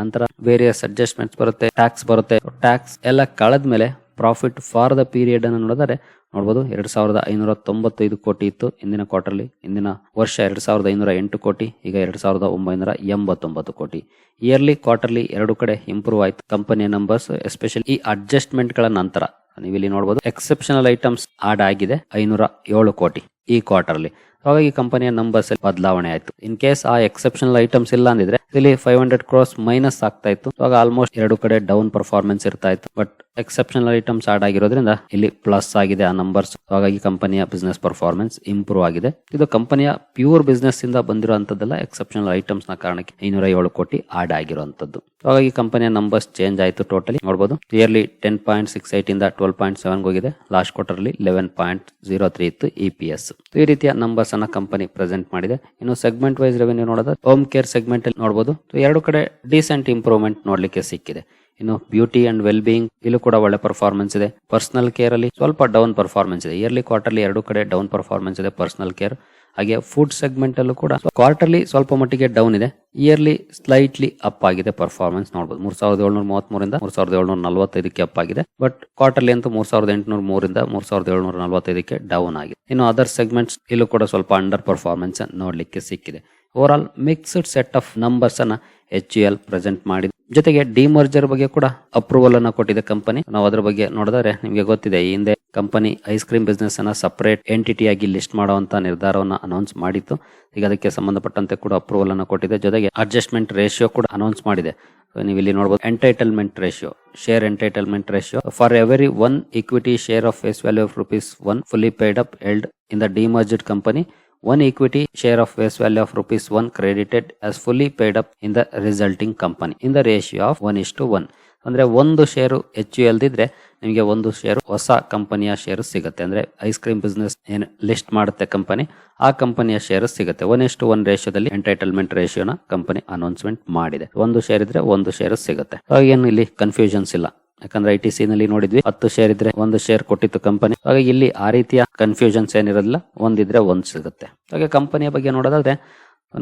ನಂತರ ವೇರಿಯಸ್ ಅಡ್ಜಸ್ಟ್ಮೆಂಟ್ಸ್ ಬರುತ್ತೆ ಟ್ಯಾಕ್ಸ್ ಬರುತ್ತೆ. ಟ್ಯಾಕ್ಸ್ ಎಲ್ಲ ಕಳೆದ ಮೇಲೆ ಪ್ರಾಫಿಟ್ ಫಾರ್ ದ ಪೀರಿಯಡ್ ಅನ್ನು ನೋಡಿದರೆ ನೋಡಬಹುದು ಎರಡ್ ಸಾವಿರದ ಐನೂರ ತೊಂಬತ್ತೈದು ಕೋಟಿ ಇತ್ತು ಇಂದಿನ ಕ್ವಾರ್ಟರ್ಲಿ. ಇಂದಿನ ವರ್ಷ ಎರಡ್ ಸಾವಿರದ ಐನೂರ ಎಂಟು ಕೋಟಿ, ಈಗ ಎರಡ್ ಸಾವಿರದ ಒಂಬೈನೂರ ಎಂಬತ್ತೊಂಬತ್ತು ಕೋಟಿ. ಇಯರ್ಲಿ ಕ್ವಾರ್ಟರ್ಲಿ ಎರಡು ಕಡೆ ಇಂಪ್ರೂವ್ ಆಯಿತು. ಕಂಪನಿಯ ನಂಬರ್ಸ್ ಎಸ್ಪೆಷಲಿ ಈ ಅಡ್ಜಸ್ಟ್ಮೆಂಟ್ಗಳ ನಂತರ. ನೀವು ಇಲ್ಲಿ ನೋಡಬಹುದು ಎಕ್ಸೆಪ್ಷನಲ್ ಐಟಮ್ಸ್ ಆಡ್ ಆಗಿದೆ ಐನೂರ ಏಳು ಕೋಟಿ ಈ ಕ್ವಾರ್ಟರ್ಲಿ ಹಾಗಾಗಿ ಕಂಪನಿಯ ನಂಬರ್ಸ್ ಬದಲಾವಣೆ ಆಯಿತು. ಇನ್ ಕೇಸ್ ಆ ಎಕ್ಸೆಪ್ಷನಲ್ ಐಟಮ್ಸ್ ಇಲ್ಲ ಅಂದಿದ್ರೆ, ಇಲ್ಲಿ ಫೈವ್ ಹಂಡ್ರೆಡ್ ಕ್ರೋಸ್ ಮೈನಸ್ ಆಗ್ತಾ ಇತ್ತು. ಆಲ್ಮೋಸ್ಟ್ ಎರಡು ಕಡೆ ಡೌನ್ ಪರ್ಫಾರ್ಮೆನ್ಸ್ ಇರ್ತಾ ಇತ್ತು. ಬಟ್ ಎಕ್ಸೆಪ್ಷನಲ್ ಐಟಮ್ಸ್ ಆಡ್ ಆಗಿರೋದ್ರಿಂದ ಇಲ್ಲಿ ಪ್ಲಸ್ ಆಗಿದೆ ಆ ನಂಬರ್ಸ್ ಹಾಗಾಗಿ ಕಂಪನಿಯ ಬಿಸ್ನೆಸ್ ಪರ್ಫಾರ್ಮೆನ್ಸ್ ಇಂಪ್ರೂವ್ ಆಗಿದೆ. ಇದು ಕಂಪನಿಯ ಪ್ಯೂರ್ ಬಿಸ್ನೆಸ್ ಇಂದ ಬಂದಿರುವಂತದ್ದೆಲ್ಲ ಎಕ್ಸೆಪ್ಷನಲ್ ಐಟಮ್ಸ್ನ ಕಾರಣಕ್ಕೆ ಐನೂರ ಏಳು ಕೋಟಿ ಆಡ್ ಆಗಿರುವಂತದ್ದು. ಹಾಗಾಗಿ ಕಂಪನಿಯ ನಂಬರ್ಸ್ ಚೇಂಜ್ ಆಯಿತು ಟೋಟಲಿ ನೋಡಬಹುದು yearly ten point six eight ಇಂದ ಟ್ವೆಲ್ ಪಾಯಿಂಟ್ ಸೆವೆನ್ ಹೋಗಿದೆ. Last quarterly eleven point zero three ಇತ್ತು ಇ ಪಿ ಎಸ್ ಈ ರೀತಿಯ ನಂಬರ್ಸ್ ಅನ್ನ ಕಂಪನಿ ಪ್ರೆಸೆಂಟ್ ಮಾಡಿದೆ. ಇನ್ನು ಸೆಗ್ಮೆಂಟ್ ವೈಸ್ ರೆವೆನ್ಯೂ ನೋಡೋದು ಹೋಮ್ ಕೇರ್ ಸೆಗ್ಮೆಂಟ್ ಅಲ್ಲಿ ನೋಡಬಹುದು ಎರಡು ಕಡೆ ಡಿಸೆಂಟ್ ಇಂಪ್ರೂವ್ಮೆಂಟ್ ನೋಡ್ಲಿಕ್ಕೆ ಸಿಕ್ಕಿದೆ. ಇನ್ನು ಬ್ಯೂಟಿ ಅಂಡ್ ವೆಲ್ ಬೀಯಿಂಗ್ ಇಲ್ಲೂ ಕೂಡ ಒಳ್ಳೆ ಪರ್ಫಾರ್ಮೆನ್ಸ್ ಇದೆ. ಪರ್ಸನಲ್ ಕೇರ್ ಅಲ್ಲಿ ಸ್ವಲ್ಪ ಡೌನ್ ಪರ್ಫಾರ್ಮೆನ್ಸ್ ಇದೆ. ಇಯರ್ಲಿ ಕ್ವಾರ್ಟರ್ಲಿ ಎರಡು ಕಡೆ ಡೌನ್ ಪರ್ಫಾರ್ಮೆನ್ಸ್ ಇದೆ ಪರ್ಸನಲ್ ಕೇರ್ ಹಾಗೆ ಫುಡ್ ಸೆಗ್ಮೆಂಟ್ ಅಲ್ಲೂ ಕೂಡ ಕ್ವಾರ್ಟರ್ಲಿ ಸ್ವಲ್ಪ ಮಟ್ಟಿಗೆ ಡೌನ್ ಇದೆ. ಇಯರ್ಲಿ ಸ್ಲೈಟ್ಲಿ ಅಪ್ ಆಗಿದೆ ಪರ್ಫಾರ್ಮೆನ್ಸ್ ನೋಡಬಹುದು ಮೂರ್ ಸಾವಿರದ ಏಳ್ನೂರ ಮೂವತ್ತ್ ಮೂರಿಂದ ಮೂರ್ ಸಾವಿರದ ಏಳ್ನೂರ ನಲವತ್ತೈದಕ್ಕೆ ಅಪ್ ಆಗಿದೆ. ಬಟ್ ಕ್ವಾರ್ಟರ್ಲಿ ಅಂತೂ ಮೂರ್ ಸಾವಿರದ ಎಂಟುನೂರ ಮೂರಿಂದ ಮೂರ್ ಸಾವಿರದ ಏಳ್ನೂರ ನಲವತ್ತೈದಕ್ಕೆ ಡೌನ್ ಆಗಿದೆ. ಇನ್ನು ಅದರ್ ಸೆಗ್ಮೆಂಟ್ಸ್ ಇಲ್ಲೂ ಕೂಡ ಸ್ವಲ್ಪ ಅಂಡರ್ ಪರ್ಫಾರ್ಮೆನ್ಸ್ ನೋಡ್ಲಿಕ್ಕೆ ಸಿಕ್ಕಿದೆ. Over mixed set of numbers ಅನ್ನ ಎಚ್ ಎಲ್ ಪ್ರೆಸೆಂಟ್ ಮಾಡಿದೆ. ಜೊತೆಗೆ ಡಿಮರ್ಜರ್ ಬಗ್ಗೆ ಕೂಡ ಅಪ್ರೂವಲ್ ಅನ್ನ ಕೊಟ್ಟಿದೆ ಕಂಪನಿ ನಾವು ಅದರ ಬಗ್ಗೆ ನೋಡಿದ್ರೆ ನಿಮಗೆ ಗೊತ್ತಿದೆ, ಈ ಹಿಂದೆ ಕಂಪನಿ ಐಸ್ ಕ್ರೀಮ್ ಬಿಸ್ನೆಸ್ ಅನ್ನ ಸಪರೇಟ್ ಆಗಿ ಲಿಸ್ಟ್ ಮಾಡುವಂತ ನಿರ್ಧಾರವನ್ನು ಅನೌನ್ಸ್ ಮಾಡಿತ್ತು. ಈಗ ಅದಕ್ಕೆ ಸಂಬಂಧಪಟ್ಟಂತೆ ಕೂಡ ಅಪ್ರೂವಲ್ ಅನ್ನ ಕೊಟ್ಟಿದೆ. ಜೊತೆಗೆ ಅಡ್ಜಸ್ಟ್ಮೆಂಟ್ ರೇಷಿಯೋ ಕೂಡ ಅನೌನ್ಸ್ ಮಾಡಿದೆ. ನೀವು ಇಲ್ಲಿ ನೋಡಬಹುದು entitlement ratio share entitlement ratio for every one equity share of face value of rupees one fully paid up held in the demerged company one equity share of face value of rupees 1 credited as fully paid up in the resulting company. In the ratio of 1 is to 1 ಅಂದ್ರೆ ಒಂದು share ಹೆಚ್ಚು ಎಲ್ದಿದ್ರೆ ನಿಮಗೆ ಒಂದು share ಹೊಸ ಕಂಪನಿಯ share ಸಿಗುತ್ತೆ. ಅಂದ್ರೆ ice cream business ಏನು ಲಿಸ್ಟ್ ಮಾಡುತ್ತೆ ಕಂಪನಿ ಆ ಕಂಪನಿಯ ಶೇರು ಸಿಗುತ್ತೆ. ಒನ್ ಎಷ್ಟು ಒನ್ ರೇಷಿಯೋದಲ್ಲಿ ಎಂಟೈಟಲ್ಮೆಂಟ್ ರೇಷಿಯೋನ ಕಂಪನಿ ಅನೌನ್ಸ್ಮೆಂಟ್ ಮಾಡಿದೆ. ಒಂದು ಶೇರ್ ಇದ್ರೆ ಒಂದು ಶೇರು ಸಿಗುತ್ತೆ. ಏನು ಇಲ್ಲಿ ಕನ್ಫ್ಯೂಷನ್ಸ್ ಇಲ್ಲ. ಯಾಕಂದ್ರೆ ಐ ಟಿ ಸಿ ನಲ್ಲಿ ನೋಡಿದ್ವಿ. ಹತ್ತು ಶೇರ್ ಇದ್ರೆ ಒಂದು ಶೇರ್ ಕೊಟ್ಟಿತ್ತು ಕಂಪನಿ ಹಾಗೆ ಇಲ್ಲಿ ಆ ರೀತಿಯ ಕನ್ಫ್ಯೂಷನ್ಸ್ ಏನಿರಲ್ಲ ಒಂದಿದ್ರೆ ಒಂದ್ ಸಿಗುತ್ತೆ. ಹಾಗೆ ಕಂಪನಿಯ ಬಗ್ಗೆ ನೋಡೋದಾದ್ರೆ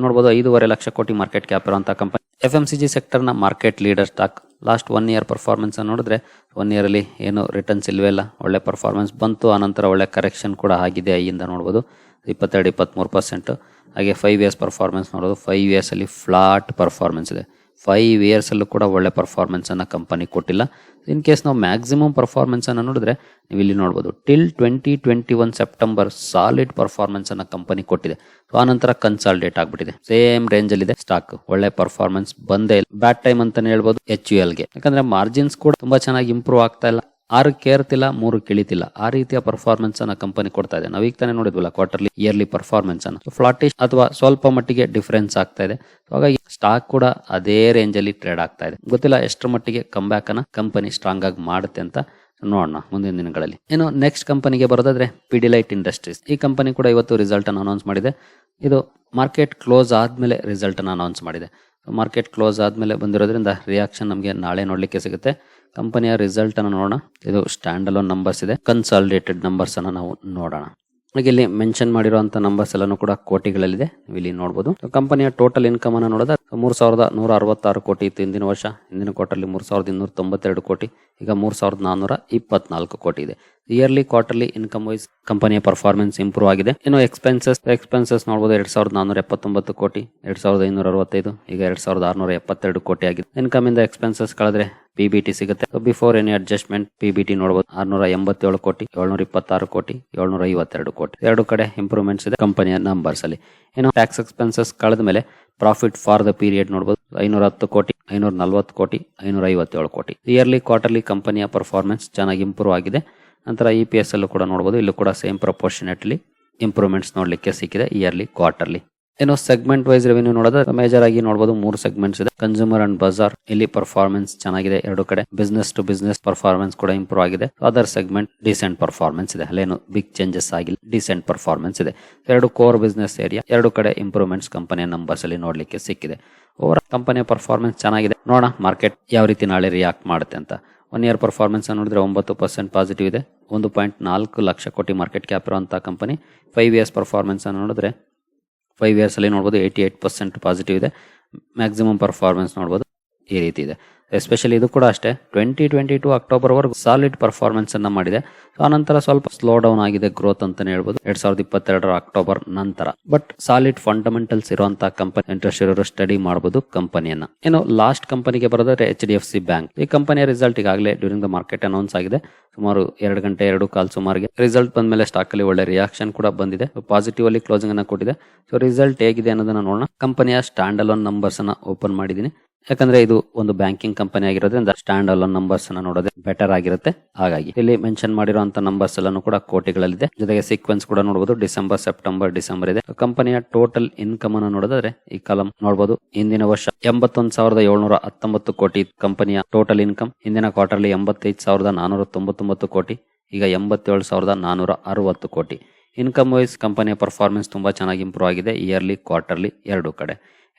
ನೋಡಬಹುದು ಐದೂವರೆ ಲಕ್ಷ ಕೋಟಿ ಮಾರ್ಕೆಟ್ ಕ್ಯಾಪ್ ಇರುವಂತಹ company F M C G ಸೆಕ್ಟರ್ನ market leader stock last one year performance ನೋಡಿದ್ರೆ ಒನ್ ಇಯರ್ ಅಲ್ಲಿ ಏನು ರಿಟರ್ನ್ಸ್ ಇಲ್ವೇ ಇಲ್ಲ. ಒಳ್ಳೆ ಪರ್ಫಾರ್ಮೆನ್ಸ್ ಬಂತು. ಆನಂತರ ಒಳ್ಳೆ ಕರೆಕ್ಷನ್ ಕೂಡ ಆಗಿದೆ ಐಯಿಂದ ನೋಡಬಹುದು ಇಪ್ಪತ್ತೆರಡು, ಇಪ್ಪತ್ಮೂರು ಪರ್ಸೆಂಟ್ ಹಾಗೆ ಫೈವ್ ಇಯರ್ಸ್ ಪರ್ಫಾರ್ಮೆನ್ಸ್ ನೋಡೋದು. ಫೈವ್ ಇಯರ್ಸ್ ಅಲ್ಲಿ ಫ್ಲಾಟ್ ಪರ್ಫಾರ್ಮೆನ್ಸ್ ಇದೆ. ಫೈವ್ ಇಯರ್ಸಲ್ಲೂ ಕೂಡ ಒಳ್ಳೆ ಪರ್ಫಾರ್ಮೆನ್ಸನ್ನು ಕಂಪನಿ ಕೊಟ್ಟಿಲ್ಲ. ಇನ್ ಕೇಸ್ ನಾವು ಮ್ಯಾಕ್ಸಿಮಮ್ ಪರ್ಫಾರ್ಮೆನ್ಸನ್ನು ನೋಡಿದ್ರೆ ನೀವು ಇಲ್ಲಿ ನೋಡಬಹುದು till twenty twenty one September solid ಪರ್ಫಾರ್ಮೆನ್ಸನ್ನು company ಕೊಟ್ಟಿದೆ. ಸೊ ಆನಂತರ ಕನ್ಸಾಲ್ಡೇಟ್ ಆಗಿಬಿಟ್ಟಿದೆ. ಸೇಮ್ ರೇಂಜ್ ಅಲ್ಲಿ ಇದೆ ಸ್ಟಾಕ್ ಒಳ್ಳೆ ಪರ್ಫಾರ್ಮೆನ್ಸ್ ಬಂದೇ ಇಲ್ಲ. ಬ್ಯಾಡ್ ಟೈಮ್ ಅಂತಲೇ ಹೇಳ್ಬೋದು ಎಚ್ ಯು ಎಲ್ಗೆ ಯಾಕಂದ್ರೆ ಮಾರ್ಜಿನ್ಸ್ ಕೂಡ ತುಂಬಾ ಚೆನ್ನಾಗಿ ಇಂಪ್ರೂವ್ ಆಗ್ತಾ ಇಲ್ಲ. ಆರು ಕೇರ್ತಿಲ್ಲ, ಮೂರು ಕಿಳಿತಿಲ್ಲ. ಆ ರೀತಿಯ ಪರ್ಫಾರ್ಮೆನ್ಸ್ ಅನ್ನ ಕಂಪನಿ ಕೊಡ್ತಾ ಇದೆ. ನಾವೀಗ ತಾನೇ ನೋಡಿದ್ವಲ್ಲ ಕ್ವಾರ್ಟರ್ಲಿ ಇಯರ್ಲಿ ಪರ್ಫಾರ್ಮೆನ್ಸ್ ಅನ್ನು. ಫ್ಲಾಟಿಶ್ ಅಥವಾ ಸ್ವಲ್ಪ ಮಟ್ಟಿಗೆ ಡಿಫರೆನ್ಸ್ ಆಗ್ತಾ ಇದೆ. ಹಾಗಾಗಿ ಸ್ಟಾಕ್ ಕೂಡ ಅದೇ ರೇಂಜ್ ಅಲ್ಲಿ ಟ್ರೇಡ್ ಆಗ್ತಾ ಇದೆ. ಗೊತ್ತಿಲ್ಲ ಎಷ್ಟರ ಮಟ್ಟಿಗೆ ಕಂಬ್ಯಾಕ್ ಅನ್ನ ಕಂಪನಿ ಸ್ಟ್ರಾಂಗ್ ಆಗಿ ಮಾಡುತ್ತೆ ಅಂತ ನೋಡೋಣ ಮುಂದಿನ ದಿನಗಳಲ್ಲಿ. ಇನ್ನು ನೆಕ್ಸ್ಟ್ ಕಂಪನಿಗೆ ಬರೋದಾದ್ರೆ ಪಿಡಿಲೈಟ್ ಇಂಡಸ್ಟ್ರೀಸ್ ಈ ಕಂಪನಿ ಕೂಡ ಇವತ್ತು ರಿಸಲ್ಟ್ ಅನ್ನು ಅನೌನ್ಸ್ ಮಾಡಿದೆ. ಇದು ಮಾರ್ಕೆಟ್ ಕ್ಲೋಸ್ ಆದ್ಮೇಲೆ ರಿಸಲ್ಟ್ ಅನ್ನು ಅನೌನ್ಸ್ ಮಾಡಿದೆ. ಮಾರ್ಕೆಟ್ ಕ್ಲೋಸ್ ಆದ್ಮೇಲೆ ಬಂದಿರೋದ್ರಿಂದ ರಿಯಾಕ್ಷನ್ ನಮಗೆ ನಾಳೆ ನೋಡ್ಲಿಕ್ಕೆ ಸಿಗುತ್ತೆ. ಕಂಪನಿಯ ರಿಸಲ್ಟ್ ಅನ್ನು ನೋಡೋಣ. ಇದು ಸ್ಟ್ಯಾಂಡ್ ಅಲೋನ್ ನಂಬರ್ಸ್ ಇದೆ. ಕನ್ಸಾಲಿಡೇಟೆಡ್ ನಂಬರ್ಸ್ ಅನ್ನು ನಾವು ನೋಡೋಣ. ಹಾಗೆ ಇಲ್ಲಿ ಮೆನ್ಷನ್ ಮಾಡಿರುವಂತ ನಂಬರ್ಸ್ ಎಲ್ಲಾನು ಕೂಡ ಕೋಟಿಗಳಲ್ಲಿದೆ. ಇಲ್ಲಿ ನೋಡಬಹುದು ಕಂಪನಿಯ ಟೋಟಲ್ ಇನ್ಕಮ್ ಅನ್ನು ನೋಡಿದ ಮೂರ್ ಸಾವಿರದ ನೂರ ಅರವತ್ತಾರು ಕೋಟಿ ಇತ್ತು ಹಿಂದಿನ ವರ್ಷ. ಹಿಂದಿನ ಕ್ವಾರ್ಟರ್ಲಿ ಮೂರ್ ಸಾವಿರದ ಇನ್ನೂರ ತೊಂಬತ್ತೆರಡು ಕೋಟಿ. ಈಗ ಮೂರ್ ಸಾವಿರದ ನಾನ್ನೂರ ಇಪ್ಪತ್ನಾಲ್ಕು ಕೋಟಿ ಇದೆ. ಇಯರ್ಲಿ ಕ್ವಾರ್ಟರ್ಲಿ ಇನ್ಕಮ್ ವೈಸ್ ಕಂಪನಿಯ ಪರ್ಫಾರ್ಮೆನ್ಸ್ ಇಂಪ್ರೂವ್ ಆಗಿದೆ. ಇನ್ನು ಎಕ್ಸ್ಪೆನ್ಸಸ್ ಎಕ್ಸ್ಪೆನ್ಸಸ್ ನೋಡಬಹುದು ಎರಡ್ ಸಾವಿರದ ನಾನ್ನೂರ ಎಪ್ಪತ್ತೊಂಬತ್ತು ಕೋಟಿ, ಎರಡ್ ಸಾವಿರದ ಐನೂರ ಅರವತ್ತೈದು ಈಗ ಎರಡ್ ಸಾವಿರದ ಆರ್ನೂರ ಎಪ್ಪತ್ತೆರಡು ಕೋಟಿ ಆಗಿದೆ. ಇನ್ಕಮ್ ಇಂದ ಎಕ್ಸ್ಪೆನ್ಸಸ್ ಕಳೆದ್ರೆ ಪಿಬಿಟಿ ಸಿಗುತ್ತೆ. ಬಿಫೋರ್ ಎನಿ ಅಡ್ಜಸ್ಟ್ಮೆಂಟ್ ಪಿಬಿಟಿ ನೋಡಬಹುದು ಆರ್ನೂರ ಎಂಬತ್ತೇಳು ಕೋಟಿ ಏಳ್ನೂರ ಇಪ್ಪತ್ತಾರು ಕೋಟಿ ಏಳ್ನೂರ ಐವತ್ತೆರಡು ಕೋಟಿ. ಎರಡು ಕಡೆ ಇಂಪ್ರೂವ್ಮೆಂಟ್ಸ್ ಇದೆ ಕಂಪನಿಯ ನಂಬರ್ಸ್ ಅಲ್ಲಿ. ಏನೋ ಟ್ಯಾಕ್ಸ್ ಎಕ್ಸ್ಪೆನ್ಸಸ್ ಕಳೆದ ಮೇಲೆ ಪ್ರಾಫಿಟ್ ಫಾರ್ ದ ಪೀರಿಯಡ್ ನೋಡಬಹುದು ಐನೂರ ಹತ್ತು ಕೋಟಿ ಐನೂರ ನಲ್ವತ್ತು ಕೋಟಿ ಐನೂರ ಐವತ್ತೇಳು ಕೋಟಿ ಇಯರ್ಲಿ ಕ್ವಾರ್ಟರ್ಲಿ ಕಂಪನಿಯ ಪರ್ಫಾರ್ಮೆನ್ಸ್ ಚೆನ್ನಾಗಿ ಇಂಪ್ರೂವ್ ಆಗಿದೆ. ನಂತರ ಇ ಪಿ ಎಸ್ ಅಲ್ಲೂ ಕೂಡ ನೋಡಬಹುದು ಇಲ್ಲೂ ಕೂಡ ಸೇಮ್ ಪ್ರಪೋರ್ಷನೇಟ್ಲಿ ಇಂಪ್ರೂವ್ಮೆಂಟ್ಸ್ ನೋಡ್ಲಿಕ್ಕೆ ಸಿಕ್ಕಿದೆ. ಇಯರ್ಲಿ ಕ್ವಾರ್ಟರ್ಲಿ ಇನ್ನು ಸೆಗ್ಮೆಂಟ್ ವೈಸ್ ರೆವೆನ್ಯೂ ನೋಡಿದ್ರೆ ಮೇಜರ್ ಆಗಿ ನೋಡಬಹುದು ಮೂರು ಸೆಗ್ಮೆಂಟ್ಸ್ ಇದೆ. ಕನ್ಸ್ಯೂಮರ್ ಅಂಡ್ ಬಜಾರ್ ಇಲ್ಲಿ ಪರ್ಫಾರ್ಮೆನ್ಸ್ ಚೆನ್ನಾಗಿದೆ ಎರಡು ಕಡೆ. ಬಿಸ್ನೆಸ್ ಟು ಬಿಸ್ನೆಸ್ ಪರ್ಫಾರ್ಮೆನ್ಸ್ ಕೂಡ ಇಂಪ್ರೂವ್ ಆಗಿದೆ. ಅದರ್ ಸೆಗ್ಮೆಂಟ್ ಡಿಸೆಂಟ್ ಪರ್ಫಾರ್ಮೆನ್ಸ್ ಇದೆ. ಅಲ್ಲೇನು ಬಿಗ್ ಚೇಂಜಸ್ ಆಗಿಲ್ಲ ಡಿಸೆಂಟ್ ಪರ್ಫಾರ್ಮೆನ್ಸ್ ಇದೆ. ಎರಡು ಕೋರ್ ಬಿಸ್ನೆಸ್ ಏರಿಯಾ ಎರಡು ಕಡೆ ಇಂಪ್ರೂವ್ಮೆಂಟ್ಸ್ ಕಂಪನಿಯ ನಂಬರ್ಸ್ ಅಲ್ಲಿ ನೋಡ್ಲಿಕ್ಕೆ ಸಿಕ್ಕಿದೆ. ಓವರ್ ಕಂಪನಿಯ ಪರ್ಫಾರ್ಮೆನ್ಸ್ ಚೆನ್ನಾಗಿದೆ. ನೋಡೋಣ ಮಾರ್ಕೆಟ್ ಯಾವ ರೀತಿ ನಾಳೆ ರಿಯಾಕ್ಟ್ ಮಾಡುತ್ತೆ ಅಂತ. ಒನ್ ಇಯರ್ ಪರ್ಫಾರ್ಮೆನ್ಸ್ ನೋಡಿದ್ರೆ ಒಂಬತ್ತು ಪರ್ಸೆಂಟ್ ಪಾಸಿಟಿವ್ ಇದೆ. ಒಂದು ಪಾಯಿಂಟ್ ನಾಲ್ಕು ಲಕ್ಷ ಕೋಟಿ ಮಾರ್ಕೆಟ್ ಕ್ಯಾಪ್ ಇರುವಂತಹ ಕಂಪನಿ ಫೈವ್ ಇಯರ್ಸ್ ಪರ್ಫಾರ್ಮೆನ್ಸ್ ನೋಡಿದ್ರೆ ಫೈವ್ ಇಯರ್ಸಲ್ಲಿ ಅಲ್ಲಿ ನೋಡಬಹುದು ಏಯ್ಟಿ ಏಯ್ಟ್ ಪರ್ಸೆಂಟ್ ಪಾಸಿಟಿವ್ ಇದೆ. ಮ್ಯಾಕ್ಸಿಮಮ್ ಪರ್ಫಾರ್ಮೆನ್ಸ್ ನೋಡಬಹುದು ಈ ರೀತಿ ಇದೆ. ಎಸ್ಪೆಷಲಿ ಇದು ಕೂಡ ಅಷ್ಟೇ. ಟ್ವೆಂಟಿ ಟ್ವೆಂಟಿ ಟು ಅಕ್ಟೋಬರ್ ವರೆಗೂ ಸಾಲಿಡ್ ಪರ್ಫಾರ್ಮೆನ್ಸ್ ಅನ್ನ ಮಾಡಿದೆ ಆನಂತರ ಸ್ವಲ್ಪ ಸ್ಲೋ ಡೌನ್ ಆಗಿದೆ ಗ್ರೋತ್ ಅಂತಾನೆ ಹೇಳ್ಬೋದು. ಎರಡ್ ಸಾವಿರದ ಇಪ್ಪತ್ತೆರಡರ ಅಕ್ಟೋಬರ್ ನಂತರ. ಬಟ್ ಸಾಲಿಡ್ ಫಂಡಮೆಂಟಲ್ಸ್ ಇರುವಂತಹ ಕಂಪನಿ ಇಂಟ್ರೆಸ್ಟ್ ಇರೋರು ಸ್ಟಡಿ ಮಾಡಬಹುದು ಕಂಪನಿಯನ್ನ ಏನು ಲಾಸ್ಟ್ ಕಂಪನಿಗೆ ಬರೋದ್ರೆ H D F C bank ಈ ಕಂಪನಿಯ ರಿಸಲ್ಟ್ ಈಗಾಗಲೇ ಡ್ಯೂರಿಂಗ್ ದ ಮಾರ್ಕೆಟ್ ಅನೌನ್ಸ್ ಆಗಿದೆ. ಸುಮಾರು ಎರಡು ಗಂಟೆ, ಎರಡು ಕಾಲ್ ಸುಮಾರಿಗೆ. ರಿಸಲ್ಟ್ ಬಂದ ಮೇಲೆ ಸ್ಟಾಕ್ ಅಲ್ಲಿ ಒಳ್ಳೆ ರಿಯಾಕ್ಷನ್ ಕೂಡ ಬಂದಿದೆ. ಪಾಸಿಟಿವ್ ಅಲ್ಲಿ ಕ್ಲೋಸಿಂಗ್ ಅನ್ನ ಕೊಟ್ಟಿದೆ. ಸೊ ರಿಸಲ್ಟ್ ಹೇಗಿದೆ ಅನ್ನೋದನ್ನ ನೋಡೋಣ. ಕಂಪನಿಯ ಸ್ಟ್ಯಾಂಡ್ ಅಲೋನ್ ನಂಬರ್ಸ್ ಅನ್ನ ಓಪನ್ ಮಾಡಿದೀನಿ ಯಾಕಂದ್ರೆ ಇದು ಒಂದು ಬ್ಯಾಂಕಿಂಗ್ ಕಂಪನಿ ಆಗಿರೋದ್ರಿಂದ ಸ್ಟ್ಯಾಂಡ್ ಅಲೋನ್ ನಂಬರ್ಸ್ ಅನ್ನ ನೋಡೋದೇ ಬೆಟರ್ ಆಗಿರುತ್ತೆ. ಹಾಗಾಗಿ ಇಲ್ಲಿ ಮೆನ್ಷನ್ ಮಾಡಿರುವಂತ ನಂಬರ್ಸ್ ಎಲ್ಲಾನು ಕೂಡ ಕೋಟಿಗಳಲ್ಲಿದೆ. ಜೊತೆಗೆ ಸೀಕ್ವೆನ್ಸ್ ಕೂಡ ನೋಡಬಹುದು ಡಿಸೆಂಬರ್, ಸೆಪ್ಟೆಂಬರ್, ಡಿಸೆಂಬರ್ ಇದೆ. ಕಂಪನಿಯ ಟೋಟಲ್ ಇನ್ಕಮ್ ಅನ್ನು ನೋಡೋದಾದ್ರೆ ಈ ಕಾಲಂ ನೋಡಬಹುದು ಹಿಂದಿನ ವರ್ಷ ಎಂಬತ್ತೊಂದು ಸಾವಿರದ ಏಳ್ನೂರ ಹತ್ತೊಂಬತ್ತು ಕೋಟಿ ಕಂಪನಿಯ ಟೋಟಲ್ ಇನ್ಕಮ್ ಹಿಂದಿನ ಕ್ವಾರ್ಟರ್ಲಿ ಎಂಬತ್ತೈದು ಸಾವಿರದ ನಾನೂರ ತೊಂಬತ್ತೊಂಬತ್ತು ಕೋಟಿ. ಈಗ ಎಂಬತ್ತೇಳು ಸಾವಿರದ ನಾನೂರ ಅರವತ್ತು ಕೋಟಿ. ಇನ್ಕಮ್ ವೈಸ್ ಕಂಪನಿಯ ಪರ್ಫಾರ್ಮೆನ್ಸ್ ತುಂಬಾ ಚೆನ್ನಾಗಿ ಇಂಪ್ರೂವ್ ಆಗಿದೆ. ಇಯರ್ಲಿ ಕ್ವಾರ್ಟರ್ಲಿ ಎರಡು ಕಡೆ.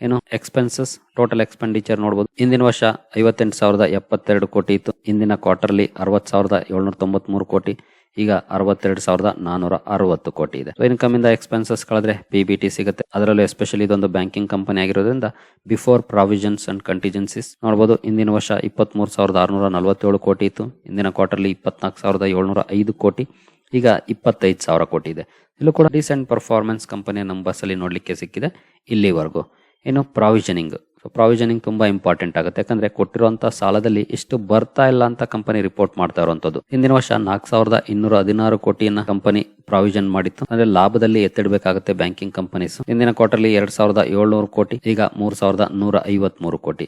ಏನು ಎಕ್ಸ್ಪೆನ್ಸಸ್ ಟೋಟಲ್ ಎಕ್ಸ್ಪೆಂಡಿಚರ್ ನೋಡಬಹುದು ಇಂದಿನ ವರ್ಷ ಐವತ್ತೆಂಟು ಸಾವಿರದ ಎಪ್ಪತ್ತೆರಡು ಕೋಟಿ ಇತ್ತು. ಇಂದಿನ ಕ್ವಾರ್ಟರ್ಲಿ ಅರವತ್ತು ಸಾವಿರದ ಏಳ್ನೂರ ತೊಂಬತ್ಮೂರು ಕೋಟಿ, ಈಗ ಅರವತ್ತೆರಡು ಸಾವಿರದ ನಾನೂರ ಅರವತ್ತು ಕೋಟಿ ಇದೆ. ಇನ್ಕಮ್ ಇಂದ ಎಕ್ಸ್ಪೆನ್ಸಸ್ ಕಳೆದ್ರೆ ಪಿ ಬಿ ಟಿ ಸಿಗುತ್ತೆ. ಅದರಲ್ಲೂ ಎಸ್ಪೆಷಲಿ ಇದೊಂದು ಬ್ಯಾಂಕಿಂಗ್ ಕಂಪನಿ ಆಗಿರೋದ್ರಿಂದ ಬಿಫೋರ್ ಪ್ರಾವಿಷನ್ಸ್ ಅಂಡ್ ಕಂಟಿಜೆನ್ಸಿಸ್ ನೋಡಬಹುದು ಇಂದಿನ ವರ್ಷ ಇಪ್ಪತ್ಮೂರು ಸಾವಿರದ ಆರುನೂರ ನಲವತ್ತೇಳು ಕೋಟಿ ಇತ್ತು. ಇಂದಿನ ಕ್ವಾರ್ಟರ್ಲಿ ಇಪ್ಪತ್ನಾಲ್ಕು ಸಾವಿರದ ಏಳ್ನೂರ ಐದು ಕೋಟಿ, ಈಗ ಇಪ್ಪತ್ತೈದು ಸಾವಿರ ಕೋಟಿ ಇದೆ. ಇಲ್ಲೂ ಕೂಡ ರೀಸೆಂಟ್ ಪರ್ಫಾರ್ಮೆನ್ಸ್ ಕಂಪನಿಯ ನಂಬರ್ಸ್ ಅಲ್ಲಿ ನೋಡ್ಲಿಕ್ಕೆ ಸಿಕ್ಕಿದೆ ಇಲ್ಲಿವರೆಗೂ. ಇನ್ನು ಪ್ರಾವಿಷನಿಂಗ್ ಸೊ ಪ್ರಾವಿಷನಿಂಗ್ ತುಂಬಾ ಇಂಪಾರ್ಟೆಂಟ್ ಆಗುತ್ತೆ. ಯಾಕಂದ್ರೆ ಕೊಟ್ಟಿರುವಂತಹ ಸಾಲದಲ್ಲಿ ಎಷ್ಟು ಬರ್ತಾ ಇಲ್ಲ ಅಂತ ಕಂಪನಿ ರಿಪೋರ್ಟ್ ಮಾಡ್ತಾ ಇರುವಂತದ್ದು ಹಿಂದಿನ ವರ್ಷ ನಾಲ್ಕು ಸಾವಿರದ ಇನ್ನೂರ ಹದಿನಾರು ಕೋಟಿಯನ್ನ ಕಂಪನಿ ಪ್ರಾವಿಷನ್ ಮಾಡಿತ್ತು. ಅಂದ್ರೆ ಲಾಭದಲ್ಲಿ ಎತ್ತಿಡಬೇಕಾಗುತ್ತೆ ಬ್ಯಾಂಕಿಂಗ್ ಕಂಪನೀಸ್ ಹಿಂದಿನ ಕ್ವಾರ್ಟರ್ಲಿ ಎರಡ್ ಸಾವಿರದ ಏಳ್ನೂರು ಕೋಟಿ, ಈಗ ಮೂರ್ ಸಾವಿರದ ನೂರ ಐವತ್ ಮೂರು ಕೋಟಿ.